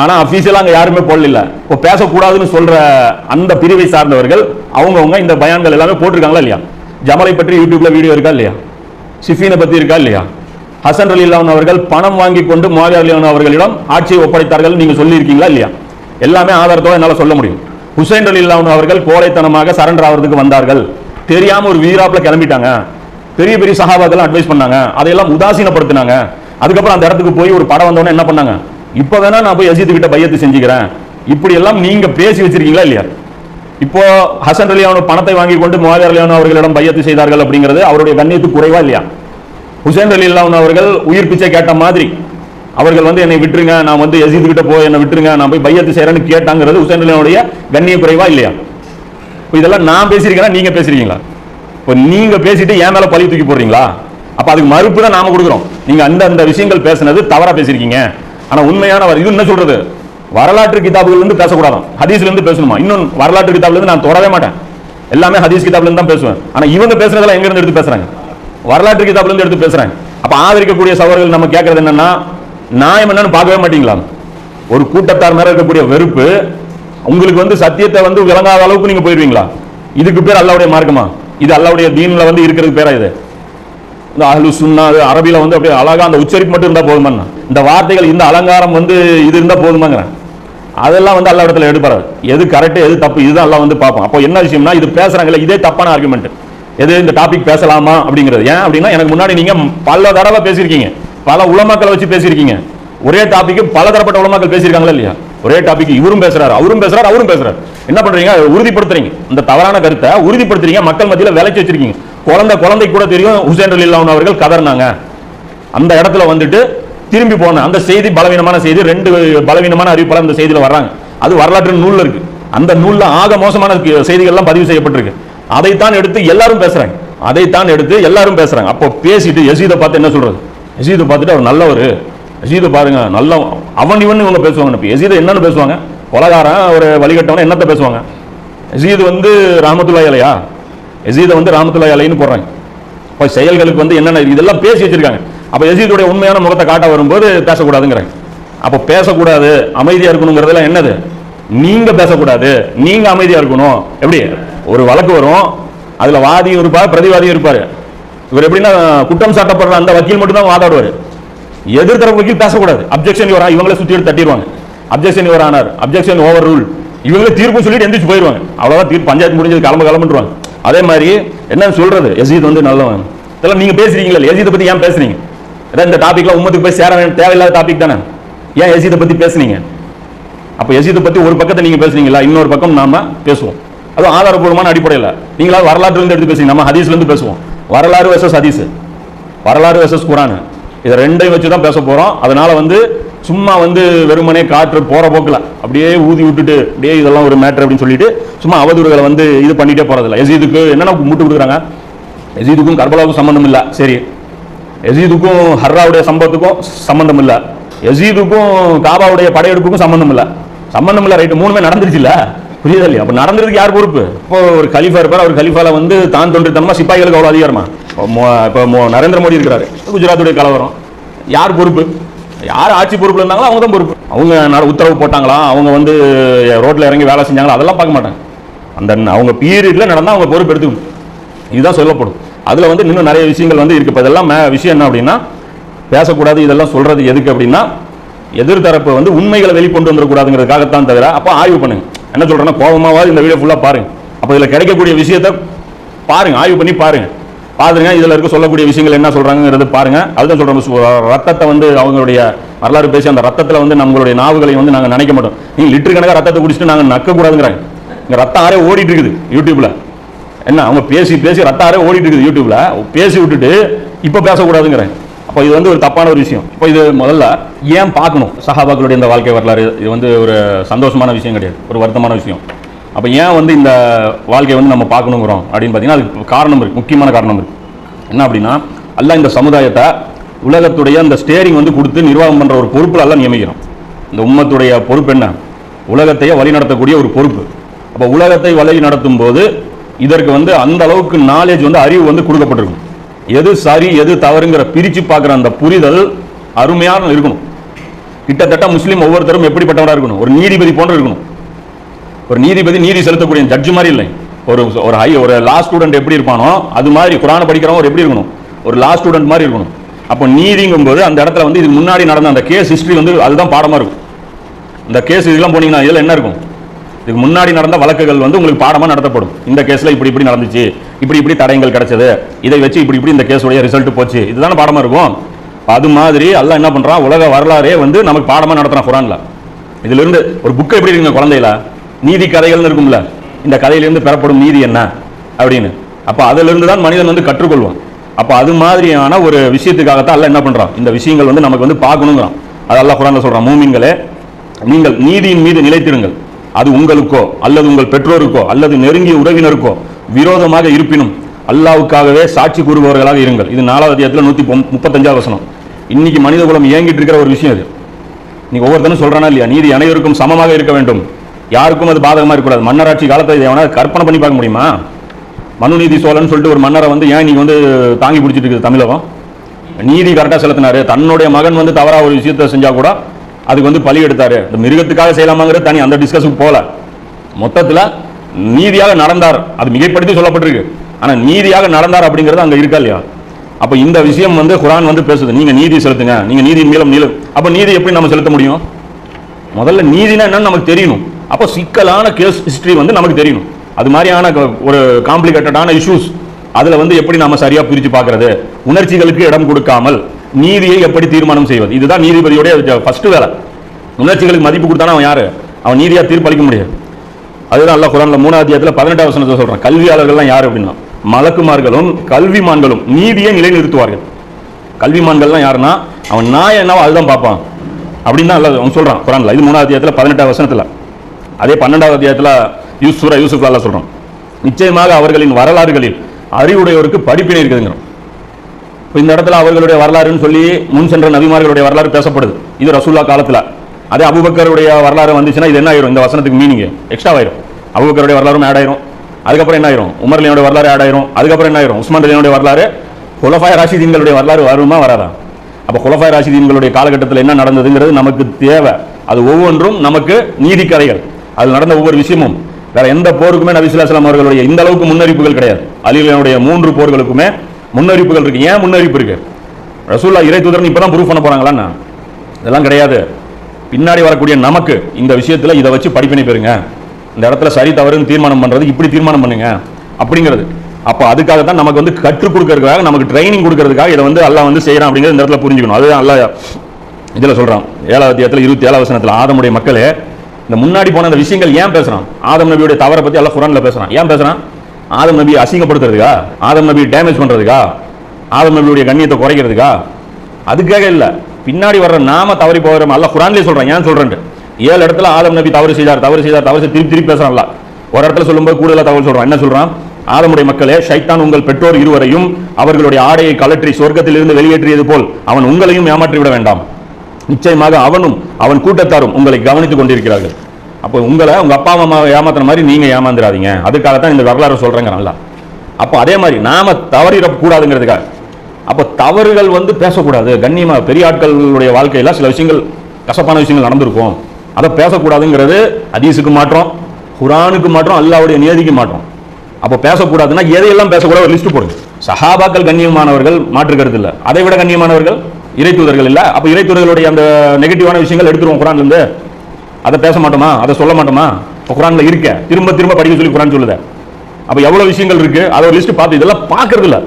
ஆனால் அஃபீஷியலாக அங்கே யாருமே போடல இப்போ பேசக்கூடாதுன்னு சொல்கிற அந்த பிரிவை சார்ந்தவர்கள் அவங்கவுங்க இந்த பயான்கள் எல்லாமே போட்டிருக்காங்களா இல்லையா? ஜமலை பற்றி யூடியூப்பில் வீடியோ இருக்கா இல்லையா? சிஃபீனை பற்றி இருக்கா இல்லையா? ஹசன் அலி அவர்கள் பணம் வாங்கி கொண்டு மோகா அலி அவர்களிடம் ஆட்சியை ஒப்படைத்தார்கள் நீங்கள் சொல்லியிருக்கீங்களா இல்லையா? எல்லாமே ஆதாரத்தோட என்னால் சொல்ல முடியும். ஹுசைன் அலி அவர்கள் கோழைத்தனமாக சரண்டர் ஆகிறதுக்கு வந்தார்கள். தெரியாமல் ஒரு வீராப்பில் கிளம்பிட்டாங்க. பெரிய பெரிய சகாபாக்கெல்லாம் அட்வைஸ் பண்ணாங்க. அதையெல்லாம் உதாசீனப்படுத்தினாங்க. அதுக்கப்புறம் அந்த இடத்துக்கு போய் ஒரு படம் வந்தோடனே என்ன பண்ணாங்க? இப்போ வேணா நான் போய் அஜித் கிட்ட பையத்து செஞ்சுக்கிறேன். இப்படி எல்லாம் நீங்க பேசி வச்சிருக்கீங்களா இல்லையா? இப்போ ஹசன் அலியானு பணத்தை வாங்கி கொண்டு மோதர் அலியானு அவர்களிடம் பையத்து செய்தார்கள் அப்படிங்கிறது அவருடைய கண்ணியத்துக்கு குறைவா இல்லையா? ஹுசேன் அலி அல்லாஹ் அவர்கள் உயிர் பிச்சை கேட்ட மாதிரி. அவர்கள் வந்து என்னை விட்டுருங்க நான் வந்து யசீது கிட்ட போய் என்னை விட்டுருங்க நான் போய் பையத்து செய்யறேன்னு கேட்டாங்கிறது ஹுசேன் அலியானுடைய கண்ணிய குறைவா இல்லையா? இப்போ இதெல்லாம் நான் பேசியிருக்கேனா நீங்க பேசுறீங்களா இப்போ நீங்க பேசிட்டு என் மேலே பழி தூக்கி போடுறீங்களா? அப்போ அதுக்கு மறுப்பு தான் நாம கொடுக்குறோம். நீங்க அந்த அந்த விஷயங்கள் பேசுனது தவறாக பேசியிருக்கீங்க. ஆனால் உண்மையான வர- இது என்ன சொல்றது? வரலாற்று கிதாபுகள் பேசக்கூடாது பேசக்கூடாதாம் இருந்து பேசணுமா? இன்னும் வரலாற்று கிதாப்லேருந்து நான் தொடவே மாட்டேன். எல்லாமே ஹதீஸ் கிதாப்ல இருந்து தான் பேசுவேன். ஆனால் இவங்க பேசுனதெல்லாம் எங்கேருந்து எடுத்து பேசுறாங்க? வரலாற்று கிதாப்லேருந்து எடுத்து பேசுகிறாங்க அப்போ ஆதரிக்கக்கூடிய சவர்கள் நம்ம கேட்கறது என்னன்னா நியாயம் என்னன்னு பார்க்கவே மாட்டீங்களா? ஒரு கூட்டத்தார் மேலே இருக்கக்கூடிய வெறுப்பு உங்களுக்கு வந்து சத்தியத்தை வந்து விளங்காத அளவுக்கு நீங்க போயிடுவீங்களா இதுக்கு பேர் அல்லாவுடைய மார்க்கமா? இது அல்லாவுடைய தீன்ல வந்து இருக்கிறது பேரா இது? இந்த அஹ்லு சுன்னா அது அரபில வந்து அப்படியே அழகாக அந்த உச்சரிப்பு மட்டும் இருந்தால் போதுமாண்ணா. இந்த வார்த்தைகள் இந்த அலங்காரம் வந்து இது இருந்தால் போதுமாங்கிறேன். அதெல்லாம் வந்து அல்லா இடத்துல எடுப்பாரு. எது கரெக்டு எது தப்பு இதுதான் எல்லாம் வந்து பார்ப்போம் அப்போ என்ன விஷயம்னா இது பேசுகிறாங்களே இதே தப்பான ஆர்குமெண்ட் எது இந்த டாபிக் பேசலாமா அப்படிங்கிறது. ஏன் அப்படின்னா எனக்கு முன்னாடி நீங்கள் பல தடவை பேசியிருக்கீங்க. பல உலமாக்களை வச்சு பேசியிருக்கீங்க. ஒரே டாபிக்கு பல தரப்பட்ட உலமாக்கள் பேசியிருக்காங்களா இல்லையா? ஒரே டாபிக் இவரும் பேசுறாரு அவரும் பேசுறாரு அவரும் பேசுறாரு. என்ன பண்றீங்க? உறுதிப்படுத்துறீங்க. இந்த தவறான கருத்தை உறுதிப்படுத்துறீங்க. மக்கள் மத்தியில் விளைச்சி வச்சிருக்கீங்க. குழந்தை குழந்தை கூட தெரியும். ஹுசேன் அலில்லான் அவர்கள் கதர்னாங்க அந்த இடத்துல வந்துட்டு திரும்பி போன அந்த செய்தி பலவீனமான செய்தி ரெண்டு பலவீனமான அறிவிப்பாளர் அந்த செய்தியில் வர்றாங்க. அது வரலாற்று நூலில் இருக்கு. அந்த நூலில் ஆக மோசமான செய்திகள்லாம் பதிவு செய்யப்பட்டிருக்கு. அதைத்தான் எடுத்து எல்லாரும் பேசுறாங்க. அதைத்தான் எடுத்து எல்லாரும் பேசுறாங்க. அப்போ பேசிட்டு யசீதை பார்த்து என்ன சொல்றது? யசீதை பார்த்துட்டு அவர் நல்லவர். யசீதை பாருங்க நல்ல அவன் இவன் இவங்க பேசுவாங்க. இப்போ யசீதை என்னன்னு பேசுவாங்க? கொலகாரன் ஒரு வழிகட்டவன் என்னத்தை பேசுவாங்க? எசீது வந்து ராமத்துல்லா இலையா? யசீதை வந்து ராமத்துல்லா இலைன்னு போடுறாங்க. இப்போ செயல்களுக்கு வந்து என்னென்ன இதெல்லாம் பேசி வச்சிருக்காங்க. அப்போ எசீதுடைய உண்மையான முகத்தை காட்ட வரும்போது பேசக்கூடாதுங்கிறாங்க. அப்போ பேசக்கூடாது அமைதியாக இருக்கணுங்கிறதுலாம் என்னது? நீங்கள் பேசக்கூடாது. நீங்கள் அமைதியாக இருக்கணும். எப்படி? ஒரு வழக்கு வரும். அதில் வாதியும் இருப்பார் பிரதிவாதியும் இருப்பார். இவர் எப்படின்னா குற்றம் சாட்டப்படுற அந்த வக்கீல் மட்டும் தான் வாதாடுவார். எதிர்த்தரப்பு வக்கீல் பேசக்கூடாது. அப்ஜெக்ஷன் யுவர் இவங்களே சுற்றி தட்டிடுவாங்க. Objection your honour objection overrule இவங்களே தீர்ப்பு சொல்லிட்டு எந்திரிச்சு போயிடுவாங்க அவ்வளோதான் தீர்ப்பு. பஞ்சாயத்து முடிஞ்சது கிளம்ப கிளம்புன்றாங்க அதே மாதிரி என்னன்னு சொல்றது? யசீத் வந்து நல்லவன். இதெல்லாம் நீங்க பேசுறீங்களா யசீதை பத்தி ஏன் பேசுறீங்க? ஏதாவது இந்த டாபிக்லாம் உம்மத்துக்கு போய் சேர வேண்டிய தேவையில்லாத டாபிக் தானே? ஏன் யசீதை பத்தி பேசுனீங்க? அப்ப யசீதை பத்தி ஒரு பக்கத்தை நீங்க பேசுனீங்களா? இன்னொரு பக்கம் நாம பேசுவோம். அதுவும் ஆதாரபூர்வமான அடிப்படையில். நீங்களா வரலாற்றுல இருந்து எடுத்து பேசுங்க. நம்ம ஹதீஸ்ல இருந்து பேசுவோம். வரலாறு வர்சஸ் ஹதீஸ். வரலாறு வர்சஸ் குரான். இதை ரெண்டையும் வச்சு தான் பேச போறோம். அதனால வந்து சும்மா வந்து வெறுமனே காற்று போகிற போக்கில் அப்படியே ஊதி விட்டுட்டு அப்படியே இதெல்லாம் ஒரு மேட்ரு அப்படின்னு சொல்லிட்டு சும்மா அவதூறுகளை வந்து இது பண்ணிட்டே போகிறதில்ல எசீதுக்கு என்னென்ன முட்டு கொடுக்குறாங்க? எசீதுக்கும் கர்பலாவுக்கும் சம்மந்தம் இல்லை. சரி. எசீதுக்கும் ஹர்ராவுடைய சம்பவத்துக்கும் சம்மந்தம் இல்லை. எசீதுக்கும் காபாவுடைய படையெடுப்புக்கும் சம்மந்தம் இல்லை. சம்மந்தம் இல்லை ரைட்டு மூணுமே நடந்துருச்சு இல்லை? புரியுதா இல்லையா? அப்போ நடந்ததுக்கு யார் பொறுப்பு? இப்போ ஒரு கலிஃபா இருப்பார். அவர் கலிஃபால வந்து தான் தோன்றித்தனமா சிப்பாய்களுக்கு அவ்வளோ அதிகாரமா? இப்போ மோ- நரேந்திர மோடி இருக்கிறாரு. குஜராத்துடைய கலவரம். யார் பொறுப்பு? யார் ஆட்சி பொறுப்பில் இருந்தாங்களோ அவங்க தான் பொறுப்பு. அவங்க நட- உத்தரவு போட்டாங்களா? அவங்க வந்து ரோட்டில் இறங்கி வேலை செஞ்சாங்களா? அதெல்லாம் பார்க்க மாட்டாங்க. அந்த அவங்க பீரியடில் நடந்தால் அவங்க பொறுப்பு எடுத்துக்கணும். இதுதான் சொல்லப்படும். அதில் வந்து இன்னும் நிறைய விஷயங்கள் வந்து இருக்குது இப்போ இதெல்லாம் மே- விஷயம் என்ன அப்படின்னா பேசக்கூடாது இதெல்லாம் சொல்கிறது எதுக்கு அப்படின்னா எதிர்த்தரப்பு வந்து உண்மைகளை வெளிக்கொண்டு வந்துடக்கூடாதுங்கிறதுக்காகத்தான் தவிர அப்போ ஆய்வு பண்ணுங்க. என்ன சொல்கிறேன்னா கோபமாவது இந்த வீடியோ ஃபுல்லாக பாருங்கள் அப்போ இதில் கிடைக்கக்கூடிய விஷயத்தை பாருங்கள் ஆய்வு பண்ணி பாருங்கள் பாருங்க இதில் இருக்க சொல்லக்கூடிய விஷயங்கள் என்ன சொல்கிறாங்கிறது பாருங்க. அதுதான் சொல்கிறோம் ரத்தத்தை வந்து அவங்களுடைய வரலாறு பேசி அந்த ரத்தத்தில் வந்து நம்மளுடைய நாவுகளை வந்து நாங்கள் நினைக்க மாட்டோம். நீங்கள் லிட்டர் கணக்காக ரத்தத்தை குடிச்சிட்டு நாங்கள் நக்கக்கூடாதுங்கிறாங்க. இங்கே ரத்தம் ஆரே ஓடிட்டு இருக்குது யூடியூப்பில் என்ன அவங்க பேசி பேசி ரத்த ஆரே ஓடிட்டு இருக்குது யூடியூப்பில் பேசி விட்டுட்டு இப்போ பேசக்கூடாதுங்கிறேன் அப்போ இது வந்து ஒரு தப்பான ஒரு விஷயம். இப்போ இது முதல்ல ஏன் பார்க்கணும்? சஹாபாக்களுடைய இந்த வாழ்க்கை வரலாறு இது வந்து ஒரு சந்தோஷமான விஷயம் கிடையாது. ஒரு வருத்தமான விஷயம். அப்போ ஏன் வந்து இந்த வாழ்க்கையை வந்து நம்ம பார்க்கணுங்கிறோம்? அப்படின்னு பார்த்தீங்கன்னா அதுக்கு காரணம் இருக்குது முக்கியமான காரணம் இருக்குது என்ன அப்படின்னா அல்லாஹ் இந்த சமுதாயத்தை உலகத்துடைய அந்த ஸ்டேரிங் வந்து கொடுத்து நிர்வாகம் பண்ணுற ஒரு பொறுப்பு எல்லாம் நியமிக்கிறோம் இந்த உம்மத்துடைய பொறுப்பு என்ன? உலகத்தையே வழி நடத்தக்கூடிய ஒரு பொறுப்பு. அப்போ உலகத்தை வழி நடத்தும் போது இதற்கு வந்து அந்த அளவுக்கு நாலேஜ் வந்து அறிவு வந்து கொடுக்கப்பட்டிருக்கும். எது சரி எது தவறுங்கிற பிரித்து பார்க்குற அந்த புரிதல் அருமையான இருக்கணும். கிட்டத்தட்ட முஸ்லீம் ஒவ்வொருத்தரும் எப்படிப்பட்டவராக இருக்கணும்? ஒரு நீதிபதி போன்ற இருக்கணும். ஒரு நீதிபதி நீதி செலுத்தக்கூடிய ஜட்ஜு மாதிரி இல்லை. ஒரு ஒரு ஹை ஒரு லா ஸ்டூடெண்ட் எப்படி இருப்பானோ அது மாதிரி குரானை படிக்கிறவங்க ஒரு எப்படி இருக்கணும்? ஒரு லா ஸ்டூடெண்ட் மாதிரி இருக்கணும். அப்போ நீதிங்கும்போது அந்த இடத்துல வந்து இது முன்னாடி நடந்த அந்த கேஸ் ஹிஸ்ட்ரி வந்து அதுதான் பாடமாக இருக்கும். இந்த கேஸ் இதெல்லாம் போனீங்கன்னா இதில் என்ன இருக்கும்? இதுக்கு முன்னாடி நடந்த வழக்குகள் வந்து உங்களுக்கு பாடமாக நடத்தப்படும். இந்த கேஸில் இப்படி இப்படி நடந்துச்சு. இப்படி இப்படி தடயங்கள் கிடைச்சது. இதை வச்சு இப்படி இப்படி இந்த கேஸுடைய ரிசல்ட் போச்சு. இதுதானே பாடமாக இருக்கும்? அது மாதிரி எல்லாம் என்ன பண்ணுறான் உலக வரலாறே வந்து நமக்கு பாடமாக நடத்துகிறான் குரான்ல. இதிலிருந்து ஒரு புக்கை எப்படி இருக்குங்க குழந்தையில? நீதி கதைகள்னு இருக்கும்ல. இந்த கதையிலிருந்து பெறப்படும் நீதி என்ன? அப்படின்னு. அப்போ அதிலிருந்து தான் மனிதன் வந்து கற்றுக்கொள்வான். அப்போ அது மாதிரியான ஒரு விஷயத்துக்காகத்தான் அல்ல என்ன பண்ணுறான் இந்த விஷயங்கள் வந்து நமக்கு வந்து பார்க்கணுங்கிறான். அது அல்லாஹ் குரான்ல சொல்கிறான் மூமின்களே நீங்கள் நீதியின் மீது நிலைத்திருங்கள். அது உங்களுக்கோ அல்லது உங்கள் பெற்றோருக்கோ அல்லது நெருங்கிய உறவினருக்கோ விரோதமாக இருப்பினும் அல்லாவுக்காகவே சாட்சி கூறுபவர்களாக இருங்கள். இது நாலாவது அத்தியாயத்தில் நூற்றி பொம்- முப்பத்தஞ்சாவது வசனம். இன்னைக்கு மனித குலம் இயங்கிட்டு இருக்கிற ஒரு விஷயம் இது. நீ ஒவ்வொருத்தனும் சொல்கிறானா இல்லையா? நீதி அனைவருக்கும் சமமாக இருக்க வேண்டும். யாருக்கும் அது பாதகமாக இருக்கக்கூடாது. மன்னராட்சி காலத்தை இதை எவனா கற்பனை பண்ணி பார்க்க முடியுமா? மனுநீதி சோழன் சொல்லிட்டு ஒரு மன்னரை வந்து ஏன் நீங்க வந்து தாங்கி பிடிச்சிட்டு இருக்குது தமிழகம்? நீதி கரெக்டாக செலுத்தினாரு. தன்னுடைய மகன் வந்து தவறாக ஒரு விஷயத்தை செஞ்சால் கூட அதுக்கு வந்து பழி எடுத்தாரு. இந்த மிருகத்துக்காக செய்யலாமாங்கிறது தனி அந்த டிஸ்கஸுக்கு போகல. மொத்தத்தில் நீதியாக நடந்தார். அது மிகைப்படுத்தி சொல்லப்பட்டிருக்கு. ஆனால் நீதியாக நடந்தார் அப்படிங்கிறது அங்கே இருக்கா இல்லையா? அப்போ இந்த விஷயம் வந்து குரான் வந்து பேசுது. நீங்கள் நீதி செலுத்துங்க. நீங்கள் நீதி மீளம் நீளும் அப்போ நீதி எப்படி நம்ம செலுத்த முடியும்? முதல்ல நீதினா என்னன்னு நமக்கு தெரியணும். அப்போ சிக்கலான கேஸ் ஹிஸ்ட்ரி வந்து நமக்கு தெரியணும் அது மாதிரியான ஒரு காம்ப்ளிகேட்டடான இஷ்யூஸ் அதில் வந்து எப்படி நாம சரியா பிரித்து பார்க்கறது? உணர்ச்சிகளுக்கு இடம் கொடுக்காமல் நீதியை எப்படி தீர்மானம் செய்வது? இதுதான் நீதிபதியோட ஃபஸ்ட்டு வேலை. உணர்ச்சிகளுக்கு மதிப்பு கொடுத்தானா அவன் யாரு? அவன் நீதியாக தீர்ப்பளிக்க முடியாது. அதுதான் அல்லாஹ் குரானில் மூணாவது அத்தியாயத்தில் பதினெட்டாவது வசனத்தை சொல்றான். கல்வியாளர்கள்லாம் யார் அப்படின்னா? மலக்குமார்களும் கல்விமான்களும் நீதியை நிலைநிறுத்துவார்கள். கல்விமான்கள்லாம் யாருன்னா? அவன் நாய் என்னவோ அதுதான் பார்ப்பான். அப்படின்னு தான் அல்ல அவன் சொல்றான் குரானில். இது மூணாவது அத்தியாயத்தில் பதினெட்டாவது வசனத்தில். அதே பன்னெண்டாவது அத்தியாயத்தில் யூஸ்ஃபுரா யூசுஃப் யூசுப் சொல்கிறோம் நிச்சயமாக அவர்களின் வரலாறுகளில் அறிவுடையோருக்கு படிப்பினை இருக்குதுங்கிறோம். இப்போ இந்த இடத்துல அவர்களுடைய வரலாறுன்னு சொல்லி முன் சென்ற நபிமார்களுடைய வரலாறு பேசப்படுது. இது ரசூல்லா காலத்துல. அதே அபுபக்கருடைய வரலாறு வந்துச்சுன்னா இது என்ன ஆயிரும்? இந்த வசனத்துக்கு மீனிங் எக்ஸ்ட்ரா ஆயிரும். அபுபக்கருடைய வரலாறும் ஆட் ஆயிரும். அதுக்கப்புறம் என்ன ஆயிரும்? உமர்லியனுடைய வரலாறு ஆட் ஆயிரும். அதுக்கப்புறம் என்ன ஆயிரும்? உஸ்மான் ரலியோட வரலாறு? குலஃபாய் ராஷிதீன்களுடைய வரலாறு வருமா வராதா? அப்போ குலஃபாய் ராஷிதீன்களுடைய காலகட்டத்தில் என்ன நடந்ததுங்கிறது நமக்கு தேவை. அது ஒவ்வொன்றும் நமக்கு நீதி கதைகள் அது நடந்த ஒவ்வொரு விஷயமும் வேற எந்த போருக்குமே நபி அவர்களுடைய இந்த அளவுக்கு முன்னறிப்புகள் கிடையாது. அலிகளுடைய மூன்று போர்களுக்குமே முன்னறிப்புகள் இருக்கு. ஏன் முன்னறிப்பு இருக்கு? ரசூல்லா இறை இப்போ தான் ப்ரூஃப் பண்ண போறாங்களான்னு? இதெல்லாம் கிடையாது. பின்னாடி வரக்கூடிய நமக்கு இந்த விஷயத்தில் இதை வச்சு படிப்பினை பெறுங்க. இந்த இடத்துல சரி தவறுன்னு தீர்மானம் பண்ணுறது இப்படி தீர்மானம் பண்ணுங்க. அப்படிங்கிறது. அப்போ அதுக்காக தான் நமக்கு வந்து கற்றுக் கொடுக்கறதுக்காக நமக்கு ட்ரைனிங் கொடுக்கறதுக்காக இதை வந்து எல்லாம் வந்து செய்கிறான் அப்படிங்கிறது இந்த இடத்துல புரிஞ்சுக்கணும். அதுதான் அல்லாஹ் இதில் சொல்கிறான் ஏழாவது இடத்துல இருபத்தி ஏழாவது வசனத்தில் ஆதமுடைய மக்களே இந்த முன்னாடி போன அந்த விஷயங்கள் ஏன் பேசுறான்? ஆதம் நபியுடைய தவறை பத்தி எல்லாம் குரான்ல பேசுறான். ஏன் பேசுறான்? ஆதம் நபியை அசிங்கப்படுத்துறதுக்கா? ஆதம் நபியை டேமேஜ் பண்றதுக்கா? ஆதம் நபியுடைய கண்ணியத்தை குறைக்கிறதுக்கா? அதுக்காக இல்ல. பின்னாடி வர்ற நாம தவறி போகிறோம் அல்ல குரான்லயே சொல்றேன். ஏன் சொல்றேன் ஏழு இடத்துல ஆதம் நபி தவறு செய்தார் தவறு செய்தார் தவறு செய்து திருப்பி திருப்பி பேசுறான்ல. ஒரு இடத்துல சொல்லும்போது கூடுதலா தகவல் சொல்றான். என்ன சொல்றான்? ஆதமுடைய மக்களே ஷைத்தான் உங்கள் பெற்றோர் இருவரையும் அவர்களுடைய ஆடையை கலற்றி சொர்க்கத்திலிருந்து வெளியேற்றியது போல் அவன் உங்களையும் ஏமாற்றி விட வேண்டாம். நிச்சயமாக அவனும் அவன் கூட்டத்தாரும் உங்களை கவனித்துக் கொண்டிருக்கிறார்கள். அப்போ உங்களை உங்கள் அப்பா அம்மா ஏமாத்துற மாதிரி நீங்கள் ஏமாந்துடாதீங்க அதுக்காகத்தான் இந்த வரலாறு சொல்கிறேங்க நல்லா. அப்போ அதே மாதிரி நாம் தவறிடக்கூடாதுங்கிறதுக்காக. அப்போ தவறுகள் வந்து பேசக்கூடாது. கண்ணியமாக பெரிய ஆட்களுடைய வாழ்க்கையில் சில விஷயங்கள் கசப்பான விஷயங்கள் நடந்திருக்கும். அதை பேசக்கூடாதுங்கிறது ஹதீஸுக்கு மாற்றம் குரானுக்கு மாற்றம் அல்லாவுடைய நியதிக்கு மாற்றம். அப்போ பேசக்கூடாதுன்னா எதையெல்லாம் பேசக்கூடாது ஒரு லிஸ்ட் போடுங்க. சஹாபாக்கள் கண்ணியமானவர்கள் மாற்றுக்கிறது இல்லை. அதை விட கண்ணியமானவர்கள் இறைத்தூதர்கள் இல்லை. அப்போ இறைத்தூதர்களுடைய அந்த நெகட்டிவான விஷயங்கள் எடுத்துருவோம் குரான்லேருந்து. அதை பேச மாட்டோமா? அதை சொல்ல மாட்டோமா? இப்போ குரான்ல இருக்க. திரும்ப திரும்ப படிக்க சொல்லி குரான் சொல்லுது. அப்போ எவ்வளோ விஷயங்கள் இருக்குது அதை ஒரு லிஸ்ட்டு பார்த்து இதெல்லாம் பார்க்கறது இல்லை.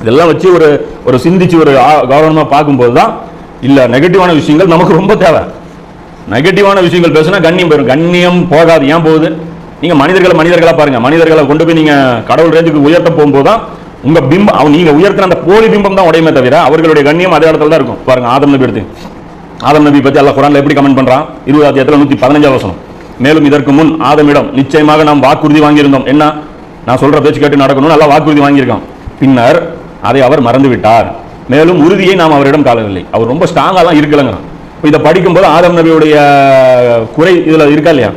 இதெல்லாம் வச்சு ஒரு ஒரு சிந்திச்சு ஒரு ஆ- பார்க்கும்போது தான் இல்லை நெகட்டிவான விஷயங்கள் நமக்கு ரொம்ப தேவை. நெகட்டிவான விஷயங்கள் பேசுனா கண்ணியம் போயிடும் கண்ணியம் போகாது. ஏன் போகுது? நீங்கள் மனிதர்களை மனிதர்களாக பாருங்கள் மனிதர்களை கொண்டு போய் நீங்கள் கடவுள் ரேஞ்சுக்கு உயர்த்த போகும்போது தான் உங்க பிம்பம் அவன் நீங்க உயர்த்தின அந்த போலி பிம்பம் தான் உடையுமே தவிர அவர்களுடைய கண்ணியம் அதே இடத்துல தான் இருக்கும். பாருங்க ஆதம் நபி எடுத்து ஆதம் நபி பத்தி அல்லாஹ் குரான்ல எப்படி கமெண்ட் பண்றான்? இருபது அத்தியாயத்துல நூத்தி பதினஞ்சாவது வசனம். மேலும் இதற்கு முன் ஆதமிடம் நிச்சயமாக நாம் வாக்குறுதி வாங்கியிருந்தோம். என்ன? நான் சொல்ற பேச்சு கேட்டு நடக்கணும்னு நல்லா வாக்குறுதி வாங்கியிருக்கான். பின்னர் அதை அவர் மறந்து விட்டார் மேலும் உறுதியை நாம் அவரிடம் காலவில்லை அவர் ரொம்ப ஸ்ட்ராங்காலாம் இருக்கலங்கிறான். இப்போ இதை படிக்கும்போது ஆதம் நபியுடைய குறை இதில் இருக்கா இல்லையா?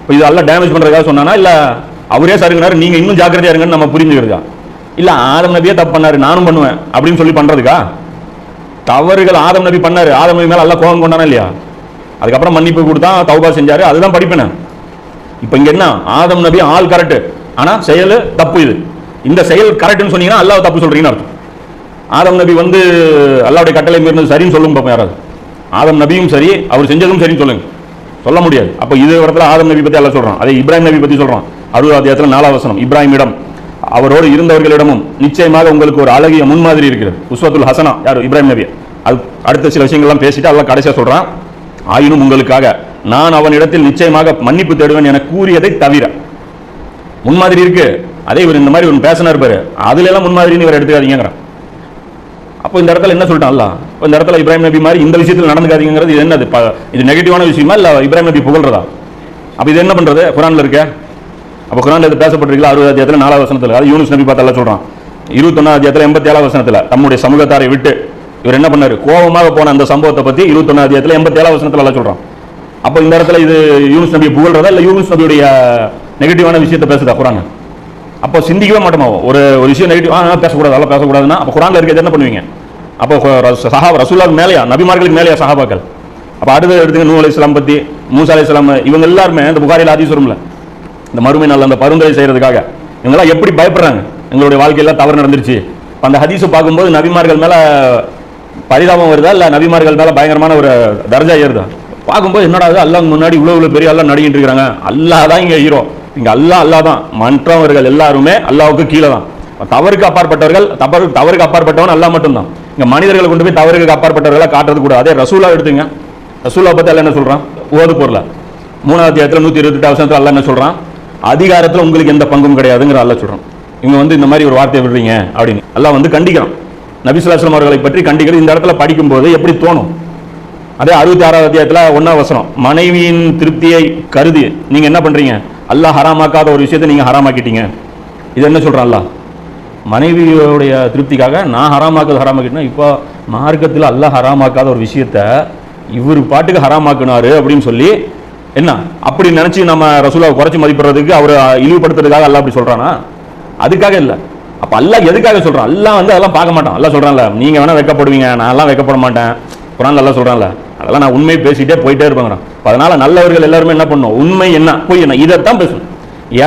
இப்போ இது எல்லாம் டேமேஜ் பண்ணுறதுக்காக சொன்னானா? இல்லை அவரே சருங்கினார் நீங்கள் இன்னும் ஜாக்கிரதையா இருங்கன்னு நம்ம புரிஞ்சுக்கிறதா? இல்ல ஆதம் நபியே தப்பு பண்ணாரு நானும் பண்ணுவேன் அப்படின்னு சொல்லி பண்றதுக்கா? தவறுகள் ஆதம் நபி பண்ணாரு ஆதம் நபி மேல எல்லாம் கோபம் கொண்டானா இல்லையா? அதுக்கப்புறம் மன்னிப்பு கொடுத்தா தௌபா செஞ்சாரு அதுதான் படிப்பேன். இப்போ இங்க என்ன? ஆதம் நபி ஆள் கரெக்ட். ஆனா செயல் தப்பு இது. இந்த செயல் கரெக்ட்னு சொன்னீங்கன்னா அல்லாஹ் தப்பு சொல்றீங்கன்னு அர்த்தம். ஆதம் நபி வந்து அல்லாவுடைய கட்டளை மீறினது சரின்னு சொல்லுங்க யாராவது. ஆதம் நபியும் சரி அவர் செஞ்சதும் சரின்னு சொல்லுங்க. சொல்ல முடியாது. அப்போ இது இடத்துல ஆதம் நபி பத்தி எல்லாம் சொல்றான். அதே இப்ராஹிம் நபி பத்தி சொல்றான். அறுபது அத்தியாயத்தில் நாலாம் வசனம். இப்ராஹிமிடம் அவரோடு இருந்தவர்களிடமும் நிச்சயமாக உங்களுக்கு ஒரு அழகிய முன்மாதிரி இருக்கிறது. உஸ்வத்துல் ஹசனா யார்? இப்ராஹிம் நபி. அது அடுத்த சில விஷயங்கள்லாம் பேசிட்டு அதெல்லாம் கடைசியாக சொல்கிறான் ஆயினும் உங்களுக்காக நான் அவனிடத்தில் நிச்சயமாக மன்னிப்பு தேடுவேன் என கூறியதை தவிர. முன்மாதிரி இருக்கு. அதே இவர் இந்த மாதிரி ஒரு பேசினா இருப்பாரு அதுல எல்லாம் முன்மாதிரின்னு இவர் எடுத்துக்காதீங்கிறான் அப்போ இந்த இடத்துல என்ன சொல்லிட்டான் அல்லாஹ்? இப்போ இந்த இடத்துல இப்ராஹிம் நபி மாதிரி இந்த விஷயத்தில் நடந்துக்காதீங்கிறது இது என்னது? இது நெகட்டிவான விஷயமா இல்ல இப்ராஹிம் நபி புகழ்றதா? அப்போ இது என்ன பண்றது? குரானில் இருக்க அப்போ குரான்ல இது பேசப்பட்டிருக்கல அறுபது அத்தியாயத்தில் நாலாவது வசனத்தில். அது யூனிஸ் நபி பார்த்தா சொல்கிறான் இருபத்தொன்னா அத்தியாயத்தில் எண்பத்தி ஏழாவது வசனத்தில். தம்முடைய சமூகத்தாரை விட்டு. இவர் என்ன பண்ணார்? கோபமாக போன அந்த சம்பவத்தை பற்றி இருபத்தொன்னா அத்தியாயத்தில் எண்பத்தி ஏழாவது வசனத்தில் எல்லாம் அப்போ இந்த இடத்துல இது யூனிஸ் நபியை புகழ்றதா இல்லை யூனிஸ் நபியுடைய நெகட்டிவான விஷயத்தை பேசுதா குரான்? அப்போ சிந்திக்கவே மாட்டோமா ஒரு ஒரு விஷயம் நெகட்டிவ் ஆ பேசக்கூடாது அதெல்லாம் பேசக்கூடாதுன்னா அப்போ குரானில் இருக்கிறது என்ன பண்ணுவீங்க? அப்போ கு- சஹா ரசூல்லாக்கு மேலேயா? நபிமார்களுக்கு மேலேயா சஹாபாக்கள்? அப்போ அடுத்த எடுத்துங்க நூ அலி இஸ்லாம் பற்றி மூசா அலி இஸ்லாம் இவங்க எல்லாருமே இந்த புகாரியில் ஆதீஸ் வரும்ல. இந்த மறுமை நாள் அந்த பருந்துரை செய்யறதுக்காக. இவங்கெல்லாம் எப்படி பயப்படுறாங்க? எங்களுடைய வாழ்க்கையில தவறு நடந்துருச்சு. அந்த ஹதீஸை பார்க்கும்போது நபிமார்கள் மேல பரிதாபம் வருதா இல்ல நபிமார்கள் மேல பயங்கரமான ஒரு தர்ஜா ஏறுதா? பார்க்கும்போது என்னடா அது அல்லாஹ் முன்னாடி இவ்வளோ இவ்வளோ பெரிய எல்லாம் நடிகிட்டு இருக்கிறாங்க அல்லாஹ் தான் இங்கே ஹீரோ இங்கே அல்லாஹ் அல்லாஹ் தான். மற்றவர்கள் எல்லாருமே அல்லாவுக்கு கீழே தான். தவறுக்கு அப்பாற்பட்டவர்கள் தவறு தவறுக்கு அப்பாற்பட்டவன் அல்லா மட்டும்தான். இங்கே மனிதர்களை கொண்டு போய் தவறுக்கு அப்பாற்பட்டவர்களை காட்டுறது கூட. அதே ரசூலா எடுத்துங்க. ரசூலா பற்றி அல்ல என்ன சொல்கிறான் ஓது பொருளை. மூணாவது அத்தியாயத்துல நூற்றி இருபத்தி அவசரத்துல அல்ல என்ன சொல்கிறான் அதிகாரத்தில் உங்களுக்கு எந்த பங்கும் கிடையாதுங்கிற அல்ல சொல்கிறோம் இவங்க வந்து இந்த மாதிரி ஒரு வார்த்தையை விடுறீங்க அப்படின்னு. எல்லாம் வந்து கண்டிக்கிறோம் நபிசுலாஸ்லம் அவர்களை பற்றி கண்டிக்கிறது இந்த இடத்துல படிக்கும்போது எப்படி தோணும்? அதே அறுபத்தி ஆறாவது அத்தியாயத்தில் ஒன்னா வசனம் மனைவியின் திருப்தியை கருதி. நீங்கள் என்ன பண்ணுறீங்க அல்லாஹ் ஹராமாக்காத ஒரு விஷயத்தை நீங்கள் ஹராமாக்கிட்டீங்க. இது என்ன சொல்கிறான் அல்லாஹ்? மனைவியோடைய திருப்திக்காக நான் ஹராமாக்குது ஹராமாக்கிட்டேன்னா இப்போ மார்க்கத்தில் அல்லாஹ் ஹராமாக்காத ஒரு விஷயத்த இவர் பாட்டுக்கு ஹராமாக்குனாரு அப்படின்னு சொல்லி என்ன? அப்படி நினைச்சு நம்ம ரசூலாவை குறைச்சி மதிப்பிடுறதுக்கு அவர் இழிவுபடுத்துறதுக்காக அல்லாஹ் அப்படி சொல்றானா? அதுக்காக இல்லை. அப்ப அல்ல எதுக்காக சொல்றான்? எல்லாம் வந்து அதெல்லாம் பார்க்க மாட்டான். எல்லாம் சொல்றான்ல நீங்க வேணா வெக்கப்படுவீங்க நான் எல்லாம் வைக்கப்பட மாட்டேன். குரான் நல்லா சொல்றான்ல அதெல்லாம் நான் உண்மையை பேசிட்டே போயிட்டே இருப்பேங்கிறான் அதனால் அதனால நல்லவர்கள் எல்லாருமே என்ன பண்ணும்? உண்மை என்ன? பொய் என்ன? இதைத்தான் பேசணும்.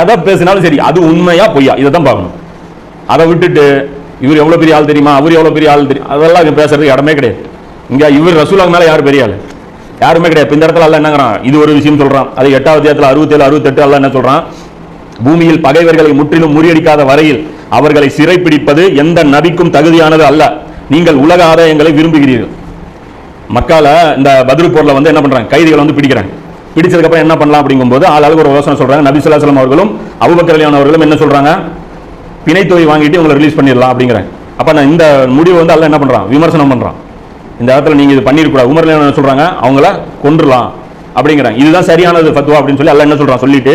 எதை பேசினாலும் சரி அது உண்மையா பொய்யா? இதை தான் பார்க்கணும். அதை விட்டுட்டு இவர் எவ்வளவு பெரிய ஆள் தெரியுமா? அவர் எவ்வளவு பெரிய ஆள் தெரியும்? அதெல்லாம் பேசுறதுக்கு இடமே கிடையாது. இங்க இவர் ரசூலாங்க மேல யார் பெரிய ஆள்? யாருமே கிடையாது. இந்த இடத்துல அல்ல என்னங்கிறான். இது ஒரு விஷயம் சொல்றான். அது எட்டாவது அத்தியாயத்துல அறுபத்தேழு அறுபத்தெட்டு அல்ல என்ன சொல்றான்? பூமியில் பகைவர்களை முற்றிலும் முறியடிக்காத வரையில் அவர்களை சிறைப்பிடிப்பது எந்த நபிக்கும் தகுதியானது அல்ல. நீங்கள் உலக ஆதாயங்களை விரும்புகிறீர்கள். மக்கால இந்த பதில் போர்ல வந்து என்ன பண்றாங்க? கைதிகளை வந்து பிடிக்கிறாங்க. பிடிச்சதுக்கு அப்புறம் என்ன பண்ணலாம் அப்படிங்கும்போது ஆள் ஆளுக்கு ஒரு யோசனை சொல்றாங்க. நபி ஸல்லல்லாஹு அவர்களும் அபூபக்கர் அவர்களும் என்ன சொல்றாங்க? பிணைத்தொகை வாங்கிட்டு உங்களை ரிலீஸ் பண்ணிடலாம் அப்படிங்கிறாங்க. அப்ப நான் இந்த முடிவு வந்து அல்ல என்ன பண்றான்? விமர்சனம் பண்றான். இந்த இடத்துல நீங்கள் இது பண்ணிருக்கூடாது உமர்ல என்ன சொல்கிறாங்க அவங்கள கொண்டுடலாம் அப்படிங்கிறாங்க. இதுதான் சரியானது ஃபத்வா அப்படின்னு சொல்லி அல்ல என்ன சொல்கிறான் சொல்லிட்டு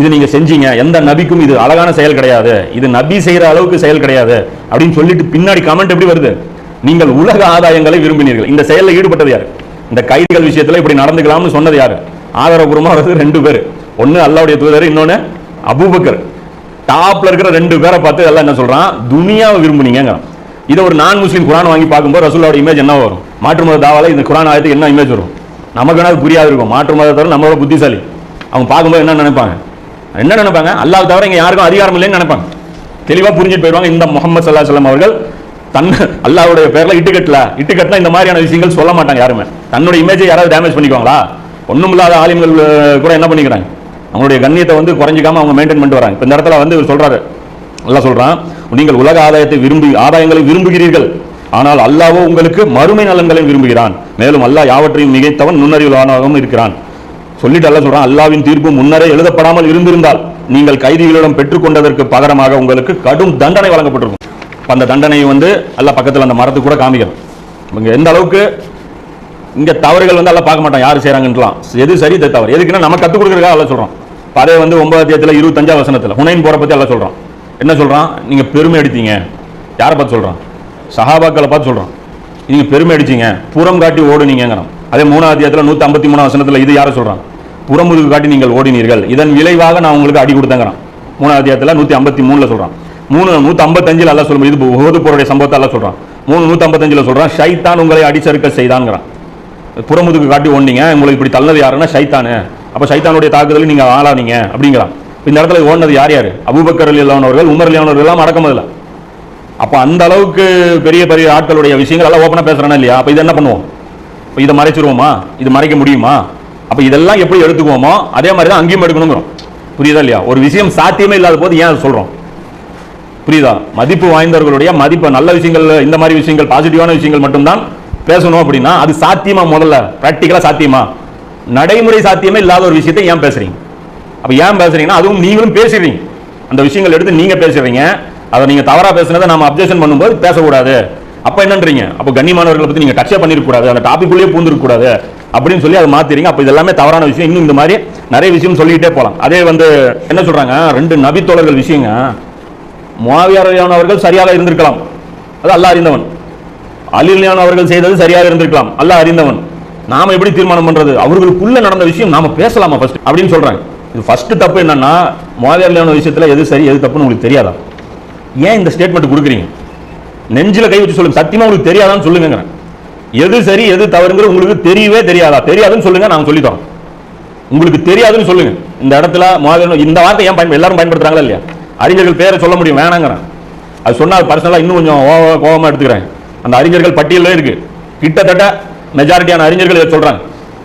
இது நீங்க செஞ்சீங்க. எந்த நபிக்கும் இது அழகான செயல் கிடையாது. இது நபி செய்யற அளவுக்கு செயல் கிடையாது அப்படின்னு சொல்லிட்டு பின்னாடி கமெண்ட் எப்படி வருது? நீங்கள் உலக ஆதாயங்களை விரும்பினீர்கள். இந்த செயலில் ஈடுபட்டது யாரு? இந்த கைதிகள் விஷயத்துல இப்படி நடந்துக்கலாம்னு சொன்னது யாரு? ஆதாரபூர்வமா வருது ரெண்டு பேர். ஒன்னு அல்லாவுடைய தூதர் இன்னொன்னு அபூபக்கர். டாப்ல இருக்கிற ரெண்டு பேரை பார்த்து எல்லாம் என்ன சொல்றான்? துனியாவை விரும்புனீங்க இதை ஒரு நான் முஸ்லீம் குரான் வாங்கி பார்க்கும்போது ரசூலோட இமேஜ் என்ன வரும்? மாற்று மத தாவால இந்த குரான் ஆயத்துக்கு என்ன இமேஜ் வரும்? நமக்கு வேணா அது புரியாது இருக்கும். மாற்று மதத்தவர் நம்மளோட புத்திசாலி. அவங்க பார்க்கும்போது என்ன நினைப்பாங்க? என்ன நினைப்பாங்க? அல்லாஹ் தவிர இங்கே யாருக்கும் அதிகாரம் இல்லைன்னு நினைப்பாங்க. தெளிவாக புரிஞ்சுட்டு போயிடுவாங்க. இந்த முகமது சல்லா சொல்லம் அவர்கள் தன் இட்டு பேர்ல இட்டுக்கட்டல இட்டுக்கட்டினா இந்த மாதிரியான விஷயங்கள் சொல்ல மாட்டாங்க யாருமே. தன்னோட இமேஜை யாராவது டேமேஜ் பண்ணிக்குவாங்களா? ஒன்றும் இல்லாத ஆலிம்கள் கூட என்ன பண்ணிக்கிறாங்க? அவங்களுடைய கண்ணியத்தை வந்து குறைஞ்சிக்காம அவங்க மெயின்டைன் பண்ணிட்டு வராங்க. இப்போ இந்த இடத்துல வந்து இவர் சொல்கிறாரு நல்லா சொல்கிறான் நீங்கள் உலக ஆதாயத்தை விரும்பி ஆதாயங்களை விரும்புகிறீர்கள். ஆனால் அல்லாவோ உங்களுக்கு மறுமை நலன்களை விரும்புகிறான். மேலும் அல்லாஹ் யாவற்றையும் மிகைத்தவன் நுண்ணறிவுலானவனும் இருக்கிறான். சொல்லிட்டு அல்ல சொல்றான் அல்லாவின் தீர்ப்பு முன்னரே எழுதப்படாமல் இருந்திருந்தால் நீங்கள் கைதிகளிடம் பெற்றுக்கொண்டதற்கு பகரமாக உங்களுக்கு கடும் தண்டனை வழங்கப்பட்டிருக்கும். அந்த தண்டனையை வந்து அல்ல பக்கத்தில் அந்த மரத்து கூட காமிக்கிறோம் இங்கே எந்த அளவுக்கு இங்கே தவறுகள் வந்து எல்லாம் பார்க்க மாட்டோம் யார் செய்றாங்கன்றலாம் எது சரி தவறு. எதுக்குன்னா நம்ம கற்றுக் கொடுக்குறதுக்காக எல்லாம் சொல்கிறோம் இப்ப அதே வந்து ஒன்பதாம் தேதியில் இருபத்தஞ்சா வசனத்தில் ஹுனைன் போற பற்றி எல்லாம் சொல்கிறோம் என்ன சொல்கிறான் நீங்கள் பெருமை அடித்தீங்க. யாரை பார்த்து சொல்கிறான் சஹாபாக்களை பார்த்து சொல்கிறான் நீங்கள் பெருமை அடிச்சிங்க. புறம் காட்டி ஓடுனீங்கிறான் அதே மூணாவது அத்தியாயத்துல நூற்றி ஐம்பத்தி மூணாம் வசனத்தில் இது யாரை சொல்கிறான் புறமுதுகு காட்டி நீங்கள் ஓடினீர்கள். இதன் விளைவாக நான் உங்களுக்கு அடி கொடுத்தேங்கிறான். மூணாவது அத்தியாயத்துல நூற்றி ஐம்பத்தி மூணுல சொல்கிறான் மூணு நூற்றி ஐம்பத்தஞ்சில் அல்ல சொல்லும் இது உகது போருடைய சம்பவத்தை அல்ல சொல்கிறான் மூணு நூற்றி ஐம்பத்தஞ்சில் சொல்கிறான் ஷைத்தான் உங்களை அடிச்சறுக்க செய்தான்ங்கிறான். புறமுதுக்கு காட்டி ஓடினீங்க. உங்களுக்கு இப்படி தள்ளது யாருன்னா ஷைத்தானு. அப்போ சைத்தானுடைய தாக்குதல் நீங்கள் ஆளானீங்க அப்படிங்கிறான். இந்த இடத்துல ஓடினது யார் யார்? அபூபக்கர் அலி அவர்கள் உமர் அலி எல்லாம் அடக்கம் அதில் அப்போ அந்த அளவுக்கு பெரிய பெரிய ஆட்களுடைய விஷயங்கள் எல்லாம் ஓப்பனாக பேசுகிறானா இல்லையா? அப்போ இது என்ன பண்ணுவோம்? இப்போ இதை மறைச்சிருவோமா? இது மறைக்க முடியுமா? அப்போ இதெல்லாம் எப்படி எடுத்துக்குவோமோ அதே மாதிரி தான் அங்கேயும் எடுக்கணுங்கிறோம். புரியுதா இல்லையா? ஒரு விஷயம் சாத்தியமே இல்லாத போது ஏன் அதை புரியுதா? மதிப்பு வாய்ந்தவர்களுடைய மதிப்பு நல்ல விஷயங்கள் இந்த மாதிரி விஷயங்கள் பாசிட்டிவான விஷயங்கள் மட்டும்தான் பேசணும் அப்படின்னா அது சாத்தியமா முதல்ல? ப்ராக்டிக்கலாக சாத்தியமா? நடைமுறை சாத்தியமே இல்லாத ஒரு விஷயத்தை ஏன் பேசுறீங்க? அப்போ ஏன் பேசுறீங்கன்னா அதுவும் நீங்களும் பேசுறீங்க அந்த விஷயங்கள் எடுத்து நீங்கள் பேசுறீங்க அதை நீங்கள் தவறாக பேசுனதை நம்ம அப்ஜெக்ஷன் பண்ணும்போது பேசக்கூடாது. அப்போ என்னன்றீங்க? அப்போ கண்ணியமானவர்களை பற்றி நீங்கள் டச்சே பண்ணிருக்கக்கூடாது. அந்த டாபிக்குள்ளேயே பூந்துருக்கூடாது அப்படின்னு சொல்லி அதை மாத்திரீங்க அப்போ இதெல்லாமே தவறான விஷயம். இன்னும் இந்த மாதிரி நிறைய விஷயம் சொல்லிக்கிட்டே போகலாம். அதே வந்து என்ன சொல்கிறாங்க ரெண்டு நபித்தோழர்கள் விஷயங்க. மாவியாரியானவர்கள் சரியாக இருந்திருக்கலாம். அது அல்லா அறிந்தவன். அலிலியான் அவர்கள் செய்தது சரியாக இருந்திருக்கலாம். அல்ல அறிந்தவன். நாம் எப்படி தீர்மானம் பண்ணுறது அவர்களுக்குள்ளே நடந்த விஷயம் நாம் பேசலாமா ஃபர்ஸ்ட் அப்படின்னு சொல்கிறாங்க இது ஃபஸ்ட்டு தப்பு என்னன்னா முவாவியார் விஷயத்துல எது சரி எது தப்புன்னு உங்களுக்கு தெரியாதா? ஏன் இந்த ஸ்டேட்மெண்ட் கொடுக்குறீங்க? நெஞ்சில் கை வச்சு சொல்லுங்க. சத்தியமாக உங்களுக்கு தெரியாதான்னு சொல்லுங்க எது சரி எது தவறுங்கிறது உங்களுக்கு தெரியவே தெரியாதா? தெரியாதுன்னு சொல்லுங்க நாங்கள் சொல்லி தரோம் உங்களுக்கு தெரியாதுன்னு சொல்லுங்க. இந்த இடத்துல முவாவியார் இந்த வார்த்தை ஏன் பயன் எல்லாரும் பயன்படுத்துறாங்களா இல்லையா? அறிஞர்கள் பேரை சொல்ல முடியும் வேணாங்கிறேன். அது சொன்னால் பர்சனலாக இன்னும் கொஞ்சம் ஓவ- கோவமா எடுத்துக்கிறேன். அந்த அறிஞர்கள் பட்டியலில் இருக்கு. கிட்டத்தட்ட மெஜாரிட்டியான அறிஞர்கள் சொல்கிறாங்க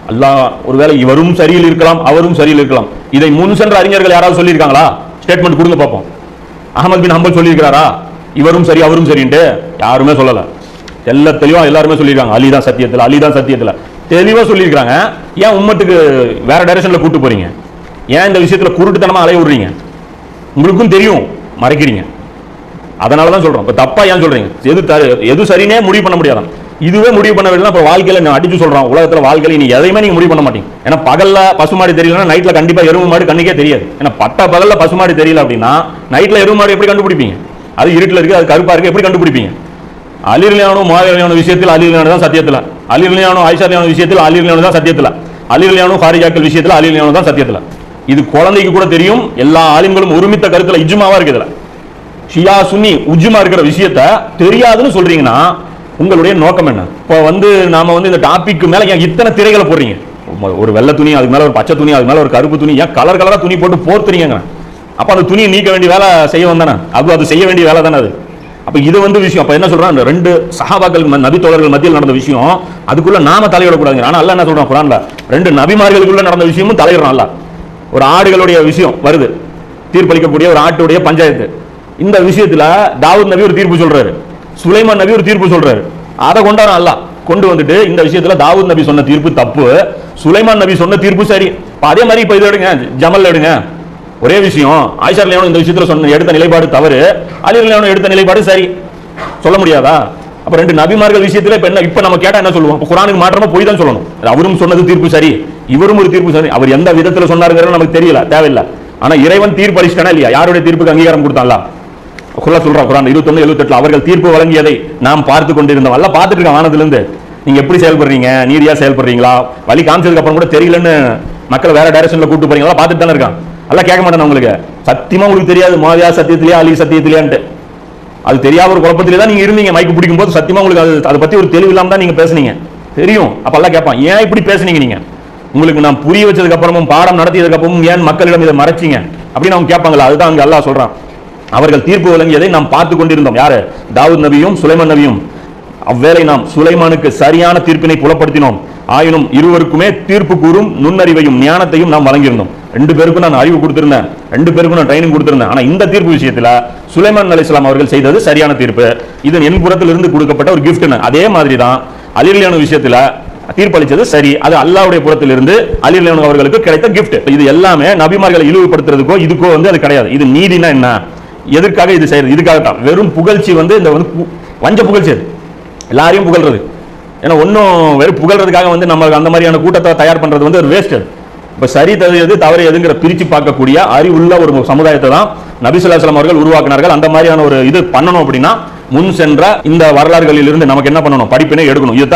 சொல்றாங்க. ஒருவேளை இவரும் சரியில் இருக்கலாம் அவரும் சரியில் இருக்கலாம். இதை முன் சென்ற அறிஞர்கள் யாராவது சொல்லியிருக்காங்களா? ஸ்டேட்மெண்ட் கொடுங்க பார்ப்போம். அகமது பின் ஹம்பல் சொல்லியிருக்கிறாரா? இவரும் சரி அவரும் சரின்ட்டு யாருமே சொல்லலை. எல்லா தெளிவாக எல்லாருமே சொல்லியிருக்காங்க. அலி தான் சத்தியத்தில் அலி தான் சத்தியத்தில். தெளிவாக சொல்லியிருக்காங்க ஏன் உம்மத்துக்கு வேற டைரக்ஷனில் கூட்டு போறீங்க? ஏன் இந்த விஷயத்தில் குருட்டுத்தனமாக அலைய விடுறீங்க? உங்களுக்கும் தெரியும். மறைக்கிறீங்க. அதனால தான் சொல்கிறோம் இப்போ தப்பா ஏன் சொல்கிறீங்க எது த- எது சரினே முடிவு பண்ண முடியாதான். இதுவே முடிவு பண்ண வேண்டியது அப்போ வாழ்க்கையில நான் அடிச்சு சொல்றோம் உலகத்தில் வாழ்க்கையில் நீ எதையுமே நீங்கள் முடிவு பண்ண மாட்டீங்க. ஏன்னா பகலில் பசுமாடி தெரியலன்னா நைட்ல கண்டிப்பாக எருவு மாடு கண்ணுக்கே தெரியாது. ஏன்னா பட்ட பகல்ல பசுமாடி தெரியல அப்படின்னா நைட்ல எருவு மாடு எப்படி கண்டுபிடிப்பீங்க? அது இருட்டுல இருக்கு அது கருப்பாக இருக்குது எப்படி கண்டுபிடிப்பீங்க? அலிர்லியானும் மாவியான விஷயத்தில் அலிர்லியானு தான் சத்தியத்துல. அலிர்லியானும் ஐஷாலியான விஷயத்தில் அலிர்லியானு தான் சத்தியத்தில். அலிர்லியானும் ஹாரிஜாக்கள் விஷயத்தில் அலிர்லியானு தான் சத்தியத்தில். இது குழந்தைக்கு கூட தெரியும் எல்லா ஆலிம்களும் ஒருமித்த கருத்துல இஜுமாவாக இருக்கு ஷியா சுன்னி உஜுமா இருக்கிற விஷயத்த தெரியாதுன்னு சொல்றீங்கன்னா உங்களுடைய நோக்கம் என்ன? இப்போ வந்து நாம வந்து இந்த டாபிக் மேலே ஏன் இத்தனை திரைகளை போடுறீங்க? ஒரு வெள்ளை துணி அதுக்கு மேலே ஒரு பச்சை துணி அதுக்கு மேலே ஒரு கருப்பு துணி ஏன் கலர் கலராக துணி போட்டு போர்த்துறீங்க அப்போ அந்த துணியை நீக்க வேண்டிய வேலை செய்ய வந்தானே அது அது செய்ய வேண்டிய வேலை தானே அது? அப்போ இது வந்து விஷயம். அப்போ என்ன சொல்கிறான் அந்த ரெண்டு சஹாபாக்கள் ம- நபி தோழர்கள் மத்தியில் நடந்த விஷயம் அதுக்குள்ள நாம தலையிடக்கூடாது ஆனால் அல்ல என்ன சொல்கிறான் குரான்ல? ரெண்டு நபிமார்களுக்குள்ள நடந்த விஷயமும் தலையிடறான் அல்ல. ஒரு ஆடுகளுடைய விஷயம் வருது. தீர்ப்பளிக்கக்கூடிய ஒரு ஆட்டுடைய பஞ்சாயத்து. இந்த விஷயத்தில் தாவூத் நபி ஒரு தீர்ப்பு சொல்கிறாரு சுலைமான் நபி ஒரு தீர்ப்பு சொல்றாரு. அதை கொண்டாடுறான் அல்ல? கொண்டு வந்துட்டு இந்த விஷயத்துல தாவூத் நபி சொன்ன தீர்ப்பு தப்பு. சுலைமான் நபி சொன்ன தீர்ப்பு சரி. அதே மாதிரி இப்ப இதை எடுங்க ஜமல் எடுங்க. ஒரே விஷயம் ஆயிஷா லியானோ இந்த விஷயத்துல சொன்ன எடுத்த நிலைப்பாடு தவறு. அலி லியானோ எடுத்த நிலைப்பாடு சரி. சொல்ல முடியாதா? அப்ப ரெண்டு நபிமார்கள் விஷயத்துல இப்ப என்ன இப்ப நம்ம கேட்டா என்ன சொல்லுவோம்? குரானுக்கு மாற்றமா போய் தான் சொல்லணும். அவரும் சொன்னது தீர்ப்பு சரி. இவரும் ஒரு தீர்ப்பு சரி. அவர் எந்த விதத்துல சொன்னாருங்கிறது நமக்கு தெரியல தேவையில்லை. ஆனா இறைவன் தீர்ப்பு அளிச்சிட்டானா இல்லையா? யாருடைய தீர்ப்புக்கு அங்கீகாரம் கொடுத்தான்ல? குரலா சொல்றான் குரான் இருபத்தொன்னு எழுபத்தெட்டுல அவர்கள் தீர்ப்பு வழங்கியதை நாம் பார்த்து கொண்டிருந்தோம். எல்லாம் பார்த்துட்டு இருக்கோம் வானத்துல இருந்து நீங்க எப்படி செயல்படுறீங்க? நீதியாக செயல்படுறீங்களா? வழி காமிச்சதுக்கு அப்புறம் கூட தெரியலன்னு மக்களை வேற டைரக்ஷன்ல கூட்டு போறீங்களா? பார்த்துட்டு தானே இருக்கான். எல்லாம் கேட்க மாட்டேன் உங்களுக்கு. சத்தியமா உங்களுக்கு தெரியாது. மாவியா சத்தியத்திலேயா அலி சத்தியத்திலேயான்ட்டு அது தெரியாத ஒரு குழப்பத்திலே தான் நீங்க இருந்தீங்க. மைக்கு பிடிக்கும் போது சத்தியமா உங்களுக்கு அது அதை பத்தி ஒரு தெளிவு இல்லாமல் தான் நீங்க பேசுனீங்க. தெரியும். அப்ப எல்லாம் கேட்பான் ஏன் இப்படி பேசுனீங்க நீங்க? உங்களுக்கு நான் புரிய வச்சதுக்கு அப்புறமும் பாடம் நடத்தியதுக்கு அப்புறமும் ஏன் மக்களிடம் இதை மறைச்சீங்க? அப்படின்னு அவங்க கேட்பாங்களா அதுதான் அங்கே அல்லாஹ் சொல்றான். அவர்கள் தீர்ப்பு வழங்கியதை நாம் பார்த்து கொண்டிருந்தோம். யாரு? தாவூத் நபியும் சுலைமான் நபியும். அவ்வேளை நாம் சுலைமானுக்கு சரியான தீர்ப்பினை புலப்படுத்தினோம். ஆயினும் இருவருக்குமே தீர்ப்பு கூறும் நுண்ணறிவையும் ஞானத்தையும் நாம் வழங்கியிருந்தோம். ரெண்டு பேருக்கும் நான் அறிவு கொடுத்திருந்தேன். ரெண்டு பேருக்கும் நான் ட்ரைனிங் கொடுத்திருந்தேன். ஆனா இந்த தீர்ப்பு விஷயத்துல சுலைமான் அலிஸ்லாம் அவர்கள் செய்தது சரியான தீர்ப்பு. இது என் புறத்திலிருந்து கொடுக்கப்பட்ட ஒரு கிஃப்ட்னு அதே மாதிரி தான் அலிலியான விஷயத்துல தீர்ப்பளிச்சது சரி. அது அல்லாவுடைய புறத்திலிருந்து அலிலியான அவர்களுக்கு கிடைத்த கிஃப்ட் இது எல்லாமே நபிமார்களை இழிவுபடுத்துறதுக்கோ இதுக்கோ வந்து அது கிடையாது. இது நீதினா என்ன? எதற்காக இது செய்யறது? இதுக்காக தான். வெறும் புகழ்ச்சி வந்து இந்த வந்து வஞ்ச புகழ்ச்சி அது. எல்லாரையும் புகழ்றது. ஏன்னா ஒன்றும் வெறும் புகழ்றதுக்காக வந்து நம்ம அந்த மாதிரியான கூட்டத்தை தயார் பண்ணுறது வந்து ஒரு வேஸ்ட் இப்போ சரி தவறு எது தவறு எதுங்கிற பிரித்து பார்க்கக்கூடிய அறிவுள்ள ஒரு சமுதாயத்தை தான் நபிசுல்லாஸ்லாம் அவர்கள் உருவாக்கினார்கள். அந்த மாதிரியான ஒரு இது பண்ணணும் அப்படின்னா முன் சென்ற இந்த வரலாறுகளிலிருந்து நமக்கு என்ன பண்ணணும்? படிப்பினை எடுக்கணும். இதுதான்